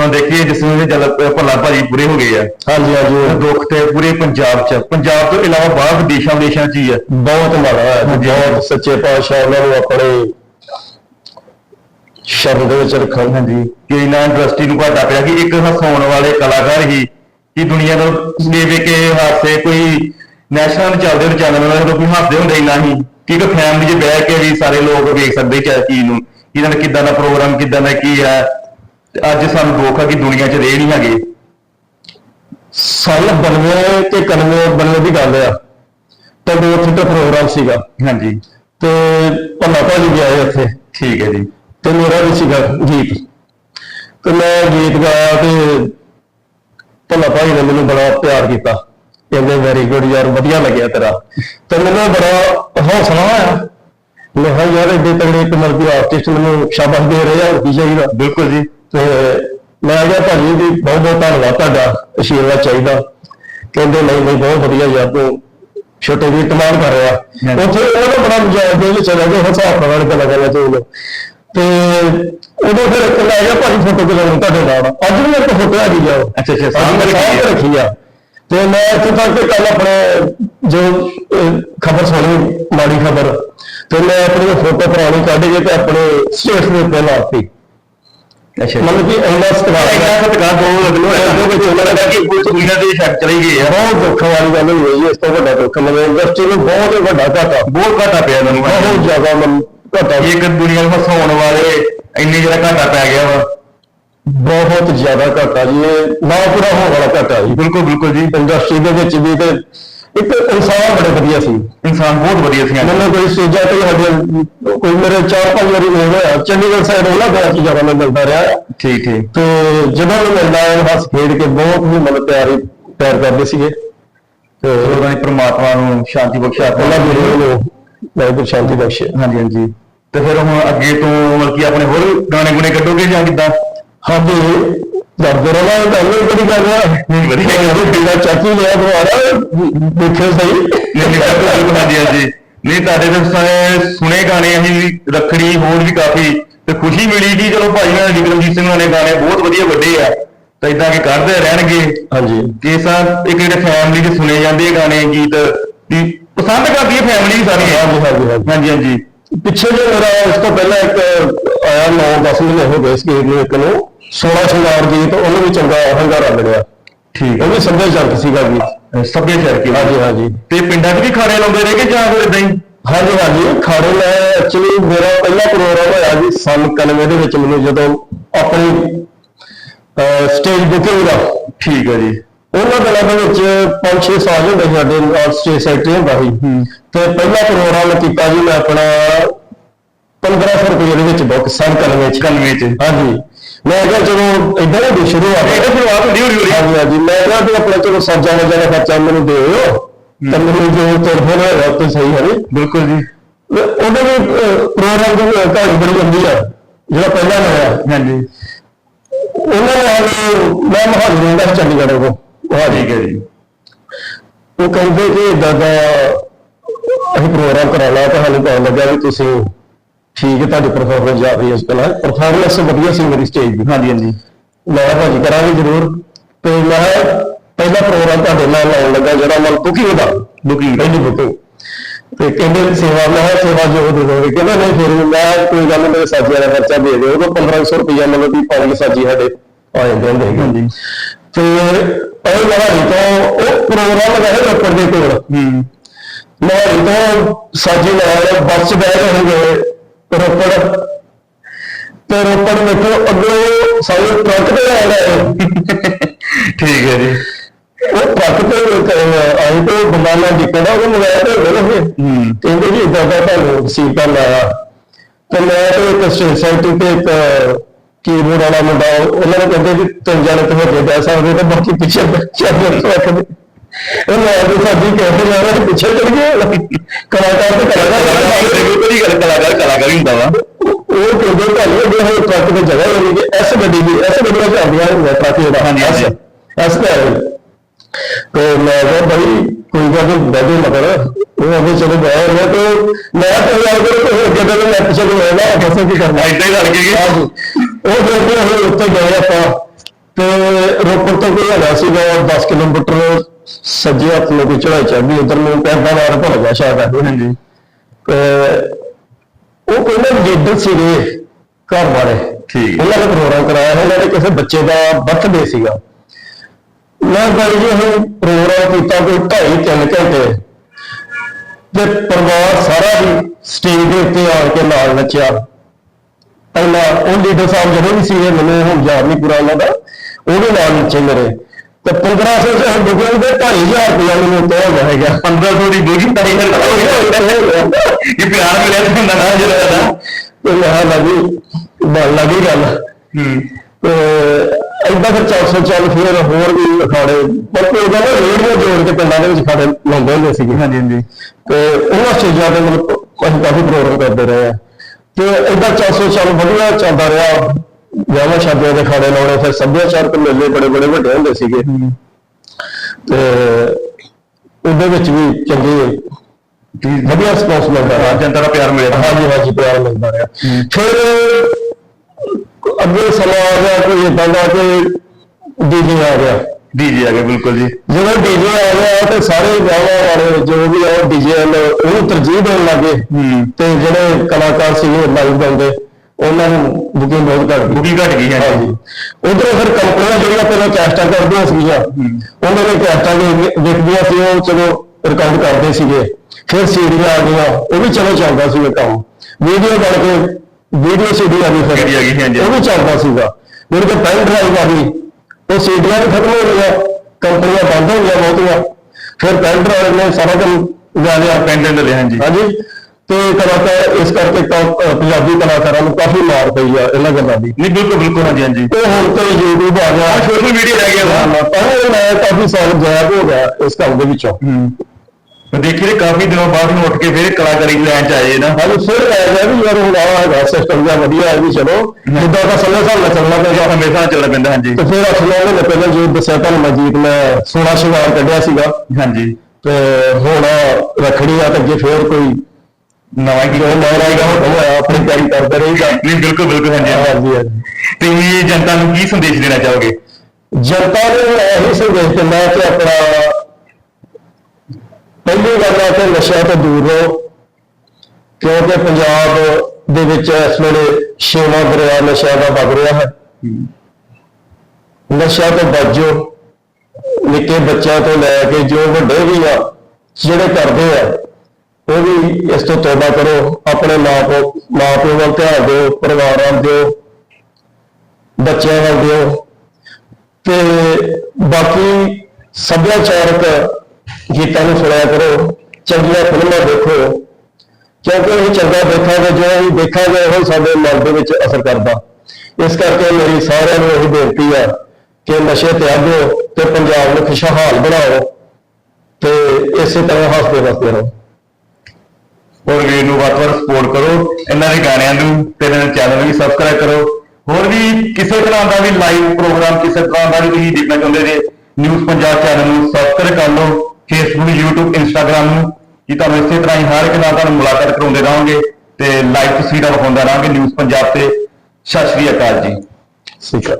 ਹੁਣ ਦੇਖੀਏ ਜਿਸ ਨੂੰ ਜਲ ਭੱਲਾ ਭਾਜੀ ਪੂਰੇ ਹੋ ਗਏ ਆ। ਹਾਂਜੀ ਹਾਂਜੀ। ਦੁੱਖ ਤੇ ਪੂਰੇ ਪੰਜਾਬ ਚ ਪੰਜਾਬ ਤੋਂ ਇਲਾਵਾ ਬਾਹਰ ਵਿਦੇਸ਼ਾਂ ਵਿਦੇਸ਼ਾਂ ਚ ਹੀ ਆ। ਬਹੁਤ ਮਾੜਾ ਹੈ। ਬਹੁਤ ਸੱਚੇ ਪਾਤਸ਼ਾਹ ਉਹਨਾਂ ਨੂੰ ਆਪਣੇ ਸ਼ਰਨ ਦੇ ਵਿੱਚ ਰੱਖਣ। ਹਾਂਜੀ। ਕਿ ਇਹਨਾਂ ਇੰਡਸਟਰੀ ਨੂੰ ਘਾਟਾ ਪਿਆ ਕਿ ਇੱਕ ਹਸਾਉਣ ਵਾਲੇ ਕਲਾਕਾਰ ਹੀ ਕਿ ਦੁਨੀਆ ਨੂੰ ਵੇ ਵੇ ਕੇ ਹਾਸੇ ਕੋਈ ਨੈਸ਼ਨਲ ਚੱਲਦੇ ਹੋ ਚੈਨਲ ਵਾਲੇ ਲੋਕ ਹੱਸਦੇ ਹੁੰਦੇ ਹੀ। ਨਹੀਂ ਕਿ ਇੱਕ ਫੈਮਿਲੀ 'ਚ ਬਹਿ ਕੇ ਵੀ ਸਾਰੇ ਲੋਕ ਵੇਖ ਸਕਦੇ ਚਾਹ ਚੀਜ਼ ਨੂੰ। ਇਹਨਾਂ ਦਾ ਕਿੱਦਾਂ ਦਾ ਪ੍ਰੋਗਰਾਮ ਕਿੱਦਾਂ ਦਾ ਕੀ ਹੈ ਤੇ ਅੱਜ ਸਾਨੂੰ ਦੁੱਖ ਆ ਕਿ ਦੁਨੀਆ 'ਚ ਰਹੇ ਨਹੀਂ ਹੈਗੇ। ਸਾਲ 92 ਤੇ 91 92 ਦੀ ਗੱਲ ਆ। ਤੇ ਦੋ ਥੀਏਟਰ ਪ੍ਰੋਗਰਾਮ ਸੀਗਾ। ਹਾਂਜੀ। ਤੇ ਭੱਲਾ ਭਾਜੀ ਗਿਆ ਉੱਥੇ। ਠੀਕ ਹੈ ਜੀ। ਤੇ ਮੇਰਾ ਵੀ ਸੀਗਾ ਗੀਤ। ਤੇ ਮੈਂ ਗੀਤ ਗਾਇਆ ਤੇ ਭੱਲਾ ਭਾਜੀ ਨੇ ਮੈਨੂੰ ਬੜਾ ਪਿਆਰ ਕੀਤਾ। ਕਹਿੰਦੇ ਵੈਰੀ ਗੁੱਡ ਯਾਰ, ਵਧੀਆ ਲੱਗਿਆ ਤੇਰਾ। ਤੇ ਮੈਨੂੰ ਬੜਾ ਹੌਸਲਾ ਆਇਆ। ਮੈਂ ਕਿਹਾ, ਯਾਰ ਏਡੇ ਤਗੜੇ ਇੱਕ ਮਰਦੀ ਆਰਟਿਸਟ ਮੈਨੂੰ ਸ਼ਾਬਾਸ਼ ਦੇ ਰਹੇ ਆ ਕੀ ਚਾਹੀਦਾ? ਬਿਲਕੁਲ ਜੀ। ਤੇ ਮੈਂ ਕਿਹਾ ਭਾਜੀ ਵੀ ਬਹੁਤ ਬਹੁਤ ਧੰਨਵਾਦ ਤੁਹਾਡਾ ਆਸ਼ੀਰਵਾਦ ਚਾਹੀਦਾ। ਕਹਿੰਦੇ ਨਹੀਂ ਨਹੀਂ ਬਹੁਤ ਵਧੀਆ ਯਾਰ ਤੂੰ ਛੋਟੇ ਵੀ ਇਤਮਾਨ ਕਰ ਰਿਹਾ। ਉੱਥੇ ਉਹਦਾ ਬੜਾ ਮਜ਼ਾਕ ਦੇ ਵਿੱਚ ਚਲਾ ਗਿਆ ਹਿਸਾਬ ਨਾਲ ਗੱਲ ਕਰਨਾ ਚਾਹੀਦਾ ਤੇ ਉਦੋਂ ਫਿਰ ਇੱਕ ਲੈ ਗਿਆ ਭਾਜੀ ਫੋਟੋ ਕਰਾਉਣ ਤੁਹਾਡੇ ਨਾਲ। ਅੱਜ ਵੀ ਇੱਕ ਫੋਟੋ ਆ ਉਹ। ਅੱਛਾ, ਅੱਛਾ, ਮੈਂ ਕੇ ਰੱਖੀ ਆ। ਤੇ ਮੈਂ ਇੱਥੇ ਤੱਕ ਕਿ ਕੱਲ ਆਪਣੇ ਜੋ ਖਬਰ ਸੁਣੀ ਮਾੜੀ ਖਬਰ। ਤੇ ਮੈਂ ਆਪਣੀ ਫੋਟੋ ਪੁਰਾਣੀ ਕੱਢ ਕੇ ਤੇ ਆਪਣੇ ਸਟੇਟਸ ਦੇ ਉੱਤੇ ਲਾਤੀ ਅੱਛਾ ਮਤਲਬ ਕਿ ਇੰਨਾ ਸਤਿਕਾਰ ਇੰਨਾ ਸਤਿਕਾਰ ਦੋ ਅਗਲੋ ਇਹਦੇ ਵਿੱਚ ਉਹਨਾਂ ਦਾ ਕਿ ਕੋਈ ਦੁਨੀਆ ਦੇ ਛੱਡ ਚਲੀ ਗਈ ਆ। ਬਹੁਤ ਦੁੱਖ ਵਾਲੀ ਗੱਲ ਹੋਈ ਹੈ ਇਸ ਤੋਂ ਵੱਡਾ ਦੁੱਖ। ਮਤਲਬ ਇੰਡਸਟਰੀ ਨੂੰ ਬਹੁਤ ਵੱਡਾ ਘਾਟਾ। ਬਹੁਤ ਘਾਟਾ ਪਿਆ ਇਹਨਾਂ ਨੂੰ। ਬਹੁਤ ਜ਼ਿਆਦਾ ਮਤਲਬ ਘਾਟਾ। ਇੱਕ ਦੁਨੀਆ ਨੂੰ ਹਸਾਉਣ ਵਾਲੇ ਇੰਨੇ ਜਿਹੜਾ ਘਾਟਾ ਪੈ ਗਿਆ ਵਾ। ਬਹੁਤ ਜ਼ਿਆਦਾ ਘਾਟਾ ਜੀ ਇਹ ਨਾ ਪੂਰਾ ਹੋਣ ਵਾਲਾ ਘਾਟਾ ਜੀ। ਬਿਲਕੁਲ ਬਿਲਕੁਲ ਜੀ। ਇੰਡਸਟਰੀ ਦੇ ਵਿੱਚ ਵੀ ਤੇ ਇੱਕ ਇਨਸਾਨ ਬੜੇ ਵਧੀਆ ਸੀ। ਇਨਸਾਨ ਬਹੁਤ ਵਧੀਆ ਸੀ ਮੈਨੂੰ ਕੋਈ ਸਟੇਜਾਂ ਤੇ ਸਾਡੇ ਕੋਈ ਮੇਰੇ ਚਾਰ ਪੰਜ ਵਾਰੀ ਮਿਲ ਹੋਇਆ ਚੰਡੀਗੜ੍ਹ ਸਾਈਡ ਉਹਨਾਂ ਦਾ ਕੀ ਜ਼ਿਆਦਾ ਮੈਂ ਮਿਲਦਾ ਰਿਹਾ। ਠੀਕ ਠੀਕ। ਤੇ ਜਦੋਂ ਵੀ ਮਿਲਦਾ ਹੱਸ ਖੇਡ ਕੇ ਬਹੁਤ ਹੀ ਮਨ ਪਿਆਰੀ ਪਿਆਰ ਕਰਦੇ ਸੀਗੇ। ਤੇ ਉਹਨਾਂ ਨੇ ਪ੍ਰਮਾਤਮਾ ਨੂੰ ਸ਼ਾਂਤੀ ਬਖਸ਼ਾ ਉਹਨਾਂ ਦੀ ਰੂਹ ਨੂੰ। ਵਾਹਿਗੁਰੂ ਸ਼ਾਂਤੀ ਬਖਸ਼ੇ ਹਾਂਜੀ ਹਾਂਜੀ। ਤੇ ਫਿਰ ਹੁਣ ਅੱਗੇ ਤੋਂ ਮਤਲਬ ਕਿ ਆਪਣੇ ਹੋਰ ਗਾਣੇ ਗੁਣੇ ਕੱਢੋਗੇ ਜਾਂ ਕਿੱਦਾਂ? ਹਾਂਜੀ। ਦਰਦ ਰਵਾ ਗੱਲ ਬੜੀ ਗੱਲ ਹੈ ਨਹੀਂ, ਵਧੀਆ ਗੱਲ ਹੈ। ਚਾਕੀ ਲਿਆ ਦੁਆਰਾ ਦੇਖਿਓ ਸਹੀ। ਨਹੀਂ ਬਿਲਕੁਲ ਹਾਂਜੀ ਹਾਂਜੀ। ਨਹੀਂ ਤੁਹਾਡੇ ਤੇ ਸਾਰੇ ਸੁਣੇ ਗਾਣੇ ਅਸੀਂ ਰੱਖੜੀ ਹੋਰ ਵੀ ਕਾਫੀ ਤੇ ਖੁਸ਼ੀ ਮਿਲੀ ਕਿ ਚਲੋ ਭਾਈ ਨਾਲ ਵਿਕਰਮਜੀਤ ਸਿੰਘ ਹੋਣੇ ਗਾਣੇ ਬਹੁਤ ਵਧੀਆ ਵੱਡੇ ਆ। ਤਾਂ ਇਦਾਂ ਕਿ ਕੱਢਦੇ ਰਹਿਣਗੇ। ਹਾਂਜੀ। ਕਿ ਸਾ ਇੱਕ ਜਿਹੜੇ ਫੈਮਿਲੀ ਦੇ ਸੁਣੇ ਜਾਂਦੇ ਗਾਣੇ ਗੀਤ ਵੀ ਪਸੰਦ ਕਰਦੀ ਹੈ ਫੈਮਿਲੀ ਸਾਰੀ ਹਾਂਜੀ ਹਾਂਜੀ ਹਾਂਜੀ। ਪਿੱਛੇ ਜੇ ਮੇਰਾ ਇਸ ਤੋਂ ਪਹਿਲਾਂ ਇੱਕ ਆਇਆ 9-10 ਮਹੀਨੇ ਹੋ ਗਏ ਇਸ ਗੀਤ ਨੂੰ ਇੱਕ ਨੂੰ। 16 ਸ਼ਿੰਗਾਰ ਗੀਤ ਉਹਨੂੰ ਵੀ ਚੰਗਾ ਹੰਗਾਰਾ ਮਿਲਿਆ ਠੀਕ ਉਹ ਵੀ ਸੱਭਿਆਚਾਰਕ ਸੀਗਾ ਗੀਤ ਹੈ ਸੱਭਿਆਚਾਰ ਕੀ ਹਾਂਜੀ ਹਾਂਜੀ। ਤੇ ਪਿੰਡਾਂ 'ਚ ਵੀ ਖਾੜੇ ਲਾਉਂਦੇ ਰਹੇ ਕਿ ਜਾਂ ਫਿਰ ਇਦਾਂ ਹੀ? ਹਾਂਜੀ ਹਾਂਜੀ। ਖਾੜੇ ਮੈਂ ਐਕਚੁਅਲੀ ਮੇਰਾ ਪਹਿਲਾ ਪ੍ਰੋਗਰਾਮ ਹੋਇਆ ਜੀ ਸਨ 91 ਦੇ ਵਿੱਚ ਮੈਨੂੰ ਜਦੋਂ ਆਪਣੀ ਸਟੇਜ ਬੁਕਿੰਗ ਦਾ। ਠੀਕ ਹੈ ਜੀ। ਉਹਨਾਂ ਦਿਨਾਂ ਦੇ ਵਿੱਚ 5-6 ਸਾਲ ਹੁੰਦੇ ਸੀ ਸਾਡੇ ਨਾਲ ਸਟੇਜ ਸੈਕਟਰੀ ਹੁੰਦਾ ਸੀ। ਤੇ ਪਹਿਲਾ ਪ੍ਰੋਗਰਾਮ ਕੀਤਾ ਜੀ ਮੈਂ ਆਪਣਾ 1500 ਰੁਪਏ ਦੇ ਵਿੱਚ ਬੁੱਕ ਸਨ 91 ਚ। 91 ਚ। ਹਾਂਜੀ। ਮੈਂ ਕਿਹਾ ਚਲੋ ਇਦਾਂ ਹੀ ਸ਼ੁਰੂਆਤ ਇਹ ਤਾਂ ਸ਼ੁਰੂਆਤ ਹੁੰਦੀ ਹੌਲੀ ਹੌਲੀ। ਹਾਂਜੀ ਹਾਂਜੀ। ਮੈਂ ਕਿਹਾ ਵੀ ਆਪਣਾ ਚਲੋ ਸਰਜਾ ਵਜਾ ਦਾ ਖਰਚਾ ਮੈਨੂੰ ਦਿਓ। ਤੇ ਮੈਨੂੰ ਜੋ ਟੈਲੀਫੋਨ ਹੈ ਉਹ ਤੇ ਸਹੀ ਹੈ। ਬਿਲਕੁਲ ਜੀ। ਉਹਦੇ ਵੀ ਪ੍ਰੋਗਰਾਮ ਦੀ ਕਹਾਣੀ ਬੜੀ ਲੰਬੀ ਆ ਜਿਹੜਾ ਪਹਿਲਾਂ ਹੋਇਆ ਹਾਂਜੀ। ਉਹਨਾਂ ਨਾਲ ਮੈਂ ਰਹਿੰਦਾ ਸੀ ਚੰਡੀਗੜ੍ਹ ਕੋ ਠੀਕ ਹੈ ਜੀ। ਉਹ ਕਹਿੰਦੇ ਕਿ ਦਾਦਾ ਅਸੀਂ ਪ੍ਰੋਗਰਾਮ ਕਰਾਉਣਾ ਤਾਂ ਸਾਨੂੰ ਪਤਾ ਲੱਗਾ ਵੀ ਤੁਸੀਂ ਠੀਕ ਹੈ ਤੁਹਾਡੀ ਪਰਫਾਰਮੈਂਸ ਜਾ ਰਹੀ ਹੈ ਇਸ ਤਰ੍ਹਾਂ ਪਰਫਾਰਮੈਂਸ ਵਧੀਆ ਸੀ ਮੇਰੀ ਸਟੇਜ ਦੀ। ਹਾਂਜੀ ਹਾਂਜੀ। ਮੈਂ ਭਾਜੀ ਕਰਾਂਗੇ ਜ਼ਰੂਰ। ਤੇ ਮੈਂ ਪਹਿਲਾ ਪ੍ਰੋਗਰਾਮ ਤੁਹਾਡੇ ਨਾਲ ਲਾਉਣ ਲੱਗਾ ਜਿਹੜਾ ਮਨ ਬੁਕਿੰਗ ਦਾ। ਬੁਕਿੰਗ ਪਹਿਲੀ ਬੁਕਿੰਗ ਤੇ ਕਹਿੰਦੇ ਸੇਵਾ ਮੈਂ ਸੇਵਾ ਜੋ ਦੇ ਦੋਗੇ ਕਹਿੰਦਾ ਨਹੀਂ ਫਿਰ ਮੈਂ ਕੋਈ ਗੱਲ ਮੇਰੇ ਸਾਜੀਆਂ ਦਾ ਖਰਚਾ ਦੇ ਦਿਓ। ਉਹ 1500 ਰੁਪਇਆ ਮਤਲਬ ਵੀ ਪਾਣੀ ਸਾਜੀ ਸਾਡੇ ਆ ਜਾਂਦੇ ਸੀਗੇ। ਹਾਂਜੀ। ਤੇ ਉਹ ਮਹਾਰੀ ਤੋਂ ਉਹ ਪ੍ਰੋਗਰਾਮ ਲਗਾਇਆ ਰੋਪੜ ਦੇ ਕੋਲ। ਹੂੰ। ਮਹਾਰੀ ਤੋਂ ਸਾਜੀ ਨਾਲ ਬੱਸ ਕੇ ਅਸੀਂ ਗਏ। ਰੋਪੜ। ਤੇ ਰੋਪੜ ਮੇਥੋਂ ਅੱਗੇ ਸਾਨੂੰ ਟਰੱਕ ਤੇ ਆ ਗਏ ਠੀਕ ਹੈ ਜੀ। ਉਹ ਟਰੱਕ ਤੇ ਆਏ ਤੇ ਬੰਦਾ ਨਾਲ ਜਿੱਕਦਾ ਉਹ ਮੋਬਾਈਲ ਤੇ ਹੋ ਗਏ ਹੂੰ। ਕਹਿੰਦੇ ਜੀ ਇਦਾਂ ਦਾ ਤੁਹਾਨੂੰ ਸੀਟ ਤਾਂ ਲਾਇਆ ਤੇ ਮੈਂ ਤੇ ਇੱਕ ਸੈਕਟਰੀ ਤੇ ਇੱਕ ਕੀਬੋਰਡ ਵਾਲਾ ਮੁੰਡਾ ਉਹਨਾਂ ਨੇ ਕਹਿੰਦੇ ਵੀ ਤਿੰਨ ਜਣੇ ਤੇ ਹੋ ਕੇ ਬਹਿ ਸਕਦੇ ਤੇ ਬਾਕੀ ਪਿੱਛੇ ਚੱਲ ਰੱਖਦੇ ਉਹ ਮੈਂ ਤੇ ਸਾਡੀ ਕਹਿੰਦੇ ਜਾ ਰਿਹਾ ਪਿੱਛੇ ਚੜ ਗਏ। ਕਲਾਕਾਰ ਤੇ ਕਲਾਕਾਰ ਹੀ ਗੱਲ ਕਲਾਕਾਰ ਕਲਾਕਾਰ ਹੀ ਹੁੰਦਾ ਵਾ। ਉਹ ਕਹਿੰਦੇ ਭਾਈ ਇਹ ਹੋਏ ਟਰੱਕ ਦੀ ਜਗ੍ਹਾ ਹੋਣੀ ਕਿ ਐਸ ਗੱਡੀ ਦੀ ਐਸ ਗੱਡੀ ਵਿੱਚ ਆਉਂਦੀਆਂ ਹੁੰਦੀਆਂ ਟਰੱਕ ਜਿਹੜਾ ਹਾਂਜੀ, ਹਾਂਜੀ। ਐਸ ਤੇ ਤੇ ਮੈਂ ਕਿਹਾ ਭਾਈ ਕੋਈ ਗੱਲ ਬੈਠੇ ਮਗਰ। ਉਹ ਅੱਗੇ ਚਲੇ ਗਏ ਮੈਂ ਤੇ ਮੈਂ ਤਾਂ ਯਾਰ ਕਰ ਕੋਈ ਅੱਗੇ ਤਾਂ ਮੈਂ ਪਿੱਛੇ ਨੂੰ ਹੋਇਆ ਨਾ ਫਸੇ ਕੀ ਕਰਨਾ? ਏਦਾਂ ਹੀ ਰਲ ਗਏ। ਉਹ ਫਿਰ ਅਸੀਂ ਉੱਤੇ ਗਏ ਆਪਾਂ। ਤੇ ਰੋਪੜ ਤੋਂ ਕੋਈ ਹੈਗਾ ਸੀਗਾ 10 ਕਿਲੋਮੀਟਰ ਸੱਜੇ ਹੱਥ ਨੂੰ ਕੋਈ ਚੜਾਈ ਚੜ੍ਹਦੀ ਉਧਰ ਨੂੰ ਪੈਂਦਾ ਮਾਰ ਭੁੱਲ ਗਿਆ ਸ਼ਾਇਦ ਹਾਂਜੀ ਤੇ ਉਹ ਕਹਿੰਦੇ ਲੀਡਰ ਸੀਗੇ ਘਰ ਵਾਲੇ। ਠੀਕ। ਉਹਨਾਂ ਨੇ ਪ੍ਰੋਗਰਾਮ ਕਰਾਇਆ ਉਹਨਾਂ ਦੇ ਕਿਸੇ ਬੱਚੇ ਦਾ ਬਰਥਡੇ ਸੀਗਾ। ਮੈਂ ਬਾਈ ਜੀ ਉਹ ਪ੍ਰੋਗਰਾਮ ਕੀਤਾ ਕੋਈ 2.5 3 ਘੰਟੇ। ਤੇ ਪਰਿਵਾਰ ਸਾਰਾ ਵੀ ਸਟੇਜ ਦੇ ਉੱਤੇ ਆ ਕੇ ਨਾਲ ਨੱਚਿਆ। ਪਹਿਲਾਂ ਉਹ ਲੀਡਰ ਸਾਹਿਬ ਜਿਹੜੇ ਵੀ ਸੀਗੇ ਮੈਨੂੰ ਹੁਣ ਯਾਦ ਨਹੀਂ ਪੂਰਾ ਉਹਨਾਂ ਦਾ ਉਹ ਵੀ ਨਾਲ ਨੱਚੇ ਮੇਰੇ। ਤੇ 1500 ਸੇ ਬੁਕਿੰਗ ਦੇ 2500 ਰੁਪਇਆ ਮੈਨੂੰ ਉੱਤੇ ਹੋ ਗਿਆ 1500 ਦੀ ਬੋਗੀ ਤਾਂ ਇਹ ਇਹ ਪਿਆਰ ਮਿਲਿਆ ਤਾਂ ਹੁੰਦਾ ਨਾ ਜਿਹੜਾ ਤੇ ਮੈਂ ਲੱਗੀ ਬਣ ਲੱਗੀ ਗੱਲ। ਹੂੰ। ਤੇ ਏਦਾਂ ਫਿਰ 400 ਚੱਲ ਫਿਰ ਹੋਰ ਵੀ ਅਖਾੜੇ ਬਾਕੀ ਉਹਦਾ ਨਾ ਰੇਡੀਓ ਜੋੜ ਕੇ ਪਿੰਡਾਂ ਦੇ ਵਿੱਚ ਖਾੜੇ ਲਾਉਂਦੇ ਹੁੰਦੇ ਸੀਗੇ। ਹਾਂਜੀ ਹਾਂਜੀ। ਤੇ ਉਹਨਾਂ ਸਟੇਜਾਂ ਤੇ ਮਤਲਬ ਅਸੀਂ ਕਾਫੀ ਪ੍ਰੋਗਰਾਮ ਕਰਦੇ ਰਹੇ ਆ। ਤੇ ਏਦਾਂ 400 ਚੱਲ ਵਧੀਆ ਚੱਲਦਾ ਰਿਹਾ। ਵਿਆਹਾਂ ਸ਼ਾਦੀਆਂ ਦੇ ਖਾੜੇ ਲਾਉਣੇ ਫਿਰ ਸੱਭਿਆਚਾਰਕ ਮੇਲੇ ਬੜੇ ਬੜੇ ਵੱਡੇ ਹੁੰਦੇ ਸੀਗੇ। ਤੇ ਉਹਦੇ ਵਿੱਚ ਵੀ ਚੰਗੇ ਵਧੀਆ ਰਿਸਪੌਂਸ ਮਿਲਦਾ ਰਿਹਾ। ਜਨਤਾ ਦਾ ਪਿਆਰ ਮਿਲਿਆ। ਹਾਂਜੀ ਹਾਂਜੀ ਪਿਆਰ ਮਿਲਦਾ ਰਿਹਾ। ਫਿਰ ਅੱਗੇ ਸਮਾਂ ਆ ਗਿਆ ਕੋਈ ਇਦਾਂ ਦਾ ਕਿ ਡੀਜੇ ਆ ਗਿਆ। ਡੀਜੇ ਆ ਗਏ ਬਿਲਕੁਲ ਜੀ। ਜਦੋਂ ਡੀਜੇ ਆ ਗਿਆ ਤੇ ਸਾਰੇ ਵਿਆਹਾਂ ਵਾਲੇ ਜੋ ਵੀ ਆ ਡੀਜੇ ਉਹਨੂੰ ਤਰਜੀਹ ਦੇਣ ਲੱਗੇ। ਤੇ ਜਿਹੜੇ ਕਲਾਕਾਰ ਸੀਗੇ ਲਾਈਵ ਗਾਉਂਦੇ ਉਹਨਾਂ ਨੂੰ ਬੁਕਿੰਗ ਬਹੁਤ ਘੱਟ ਗਈ। ਬੁਕਿੰਗ ਘਟ ਗਈ ਹੈ ਹਾਂਜੀ। ਉਧਰੋਂ ਫਿਰ ਕੰਪਨੀਆਂ ਜਿਹੜੀਆਂ ਪਹਿਲਾਂ ਕੈਸਟਾਂ ਕਰਦੀਆਂ ਸੀਗੀਆਂ ਉਹਨਾਂ ਨੇ ਕੈਸਟਾਂ ਦੇ ਵਿਕਦੀਆਂ ਸੀ ਉਹ ਚਲੋ ਰਿਕਾਰਡ ਕਰਦੇ ਸੀਗੇ। ਫਿਰ ਸੀਡੀਆਂ ਆ ਗਈਆਂ ਉਹ ਵੀ ਚਲੋ ਚੱਲਦਾ ਸੀਗਾ ਕੰਮ। ਵੀਡੀਓ ਬਣ ਕੇ ਵੀਡੀਓ ਸੀਡੀ ਆ ਗਈ ਫਿਰ। CD ਆ ਗਈ, ਹਾਂਜੀ। ਉਹ ਵੀ ਚੱਲਦਾ ਸੀਗਾ। ਮੁੜ ਕੇ ਪੈਨ ਡਰਾਈਵ ਆ ਗਈ। ਉਹ ਸੀਡੀਆਂ ਵੀ ਖਤਮ ਹੋ ਗਈਆਂ ਕੰਪਨੀਆਂ ਬੰਦ ਹੋ ਗਈਆਂ ਬਹੁਤੀਆਂ। ਫਿਰ ਪੈਨ ਡਰਾਈਵ ਨੇ ਸਾਰਾ ਕੰਮ ਲੈ ਲਿਆ ਪੈਂਡੈਂਟ ਦੇ ਹਾਂਜੀ। ਹਾਂਜੀ। ਤੇ ਕਲਾਕਾਰ ਇਸ ਕਰਕੇ ਤਾਂ, ਪੰਜਾਬੀ ਕਲਾਕਾਰਾਂ ਨੂੰ ਕਾਫੀ ਮਾਰ ਪਈ ਆ ਇਹਨਾਂ ਗੱਲਾਂ ਦੀ। ਨਹੀਂ ਬਿਲਕੁਲ ਬਿਲਕੁਲ ਹਾਂਜੀ ਹਾਂਜੀ। ਤੇ ਹੁਣ ਤੇ YouTube ਆ ਗਿਆ। ਸੋਸ਼ਲ ਮੀਡੀਆ ਰਹਿ ਗਿਆ ਪਹਿਲੇ ਮੈਂ ਕਾਫੀ ਸਾਲ ਗਾਇਬ ਹੋ ਗਿਆ ਇਸ ਕੰਮ ਦੇ ਵਿੱਚੋਂ। ਹੂੰ। ਦੇਖੀ ਤੇ ਕਾਫੀ ਦਿਨੋਂ ਬਾਅਦ ਨੂੰ ਉੱਠ ਕੇ ਫਿਰ ਕਲਾਕਾਰੀ ਲੈਣ ਚ ਆਏ ਨਾ। ਹਾਂਜੀ ਫਿਰ ਆ ਗਿਆ ਵੀ ਯਾਰ ਹੁਣ ਆਹ ਹੈਗਾ ਸਿਸਟਮ ਜਿਹਾ ਵਧੀਆ ਹੈ ਵੀ ਚਲੋ। ਜਿੱਦਾਂ ਦਾ ਸਮੇਂ ਨਾਲ ਚੱਲਣਾ ਪਏਗਾ ਹਮੇਸ਼ਾ ਚੱਲਣਾ ਪੈਂਦਾ ਹਾਂਜੀ। ਤੇ ਫਿਰ ਅਸਲ ਮਹੀਨੇ ਪਹਿਲਾਂ ਜੋ ਦੱਸਿਆ ਤੁਹਾਨੂੰ ਮਜੀਦ ਮੈਂ ਸੋਨਾ ਸ਼ਿੰਗਾਰ ਕੱਢਿਆ ਸੀਗਾ। ਹਾਂਜੀ। ਤੇ ਹੁਣ ਰੱਖੜੀ ਆ ਤੇ ਅੱਗੇ ਫਿਰ ਕੋਈ ਨਵਾਂ ਕੀ ਮਹਾਰਾਜ ਦਾ ਹੁਕਮ ਹੋਇਆ ਆਪਣੀ ਤਿਆਰੀ ਕਰਦੇ ਰਹੀਦਾ ਨਹੀਂ ਬਿਲਕੁਲ ਬਿਲਕੁਲ ਹਾਂਜੀ ਹਾਂਜੀ ਹਾਂਜੀ। ਤੇ ਇਹ ਜਨਤਾ ਨੂੰ ਕੀ ਸੰਦੇਸ਼ ਦੇਣਾ ਚਾਹੋਗੇ? ਜਨਤਾ ਨੂੰ ਇਹੀ ਸੰਦੇਸ਼ ਦਿੰਦਾ ਕਿ ਆਪਣਾ ਪਹਿਲੀ ਗੱਲ ਹੈ ਕਿ ਨਸ਼ਿਆਂ ਤੋਂ ਦੂਰ ਰਹੋ। ਕਿਉਂਕਿ ਪੰਜਾਬ ਦੇ ਵਿੱਚ ਇਸ ਵੇਲੇ ਛੇਵਾਂ ਦਰਿਆ ਨਸ਼ਿਆਂ ਦਾ ਵਗ ਰਿਹਾ ਹੈ। ਨਸ਼ਿਆਂ ਤੋਂ ਬਚੋ। ਨਿੱਕੇ ਬੱਚਿਆਂ ਤੋਂ ਲੈ ਕੇ ਜੋ ਵੱਡੇ ਵੀ ਆ ਜਿਹੜੇ ਕਰਦੇ ਆ ਉਹ ਵੀ ਇਸ ਤੋਂ ਤੋਬਾ ਕਰੋ, ਆਪਣੇ ਮਾਂ ਪਿਓ ਮਾਂ ਪਿਓ ਵੱਲ ਧਿਆਨ ਦਿਓ, ਪਰਿਵਾਰ ਵੱਲ ਦਿਓ, ਬੱਚਿਆਂ ਵੱਲ ਦਿਓ। ਤੇ ਬਾਕੀ ਸੱਭਿਆਚਾਰਕ ਗੀਤਾਂ ਨੂੰ ਸੁਣਿਆ ਕਰੋ, ਚੰਗੀਆਂ ਫਿਲਮਾਂ ਦੇਖੋ, ਕਿਉਂਕਿ ਇਹ ਚੰਗਾ ਦੇਖਾਂਗੇ, ਜੋ ਅਸੀਂ ਦੇਖਾਂਗੇ, ਉਹ ਸਾਡੇ ਮਨ ਦੇ ਵਿੱਚ ਅਸਰ ਕਰਦਾ। ਇਸ ਕਰਕੇ ਮੇਰੀ ਸਾਰਿਆਂ ਨੂੰ ਇਹ ਬੇਨਤੀ ਹੈ ਕਿ ਨਸ਼ੇ ਤਿਆਗੋ ਤੇ ਪੰਜਾਬ ਨੂੰ ਖੁਸ਼ਹਾਲ ਬਣਾਓ ਤੇ ਇਸੇ ਤਰ੍ਹਾਂ ਹੱਸਦੇ ਵਸਦੇ ਰਹੋ। ਹੋਰ ਵੀਰ ਨੂੰ ਵੱਧ ਤੋਂ ਵੱਧ ਸਪੋਰਟ ਕਰੋ। ਇਹਨਾਂ ਦੇ ਗਾਣਿਆਂ ਨੂੰ ਤੇ ਇਹਨਾਂ ਦੇ ਚੈਨਲ ਵੀ ਸਬਸਕ੍ਰਾਈਬ ਕਰੋ। ਹੋਰ ਵੀ ਕਿਸੇ ਤਰ੍ਹਾਂ ਦਾ ਵੀ ਲਾਈਵ ਪ੍ਰੋਗਰਾਮ ਕਿਸੇ ਤਰ੍ਹਾਂ ਦਾ ਵੀ ਤੁਸੀਂ ਦੇਖਣਾ ਚਾਹੁੰਦੇ ਜੇ ਨਿਊਜ਼ ਪੰਜਾਬ ਚੈਨਲ ਨੂੰ ਸਬਸਕ੍ਰਾਈਬ ਕਰ ਲਓ ਫੇਸਬੁੱਕ YouTube, Instagram ਨੂੰ ਕਿ ਤੁਹਾਨੂੰ ਇਸੇ ਤਰ੍ਹਾਂ ਹੀ ਹਰ ਇੱਕ ਨਾਲ ਤੁਹਾਨੂੰ ਮੁਲਾਕਾਤ ਕਰਾਉਂਦੇ ਰਹਾਂਗੇ ਤੇ ਲਾਈਵ ਤਸਵੀਰਾਂ ਵਿਖਾਉਂਦਾ ਰਹਾਂਗੇ ਨਿਊਜ਼ ਪੰਜਾਬ ਤੇ। ਸਤਿ ਸ਼੍ਰੀ ਅਕਾਲ ਜੀ। ਸਿੱਖਾ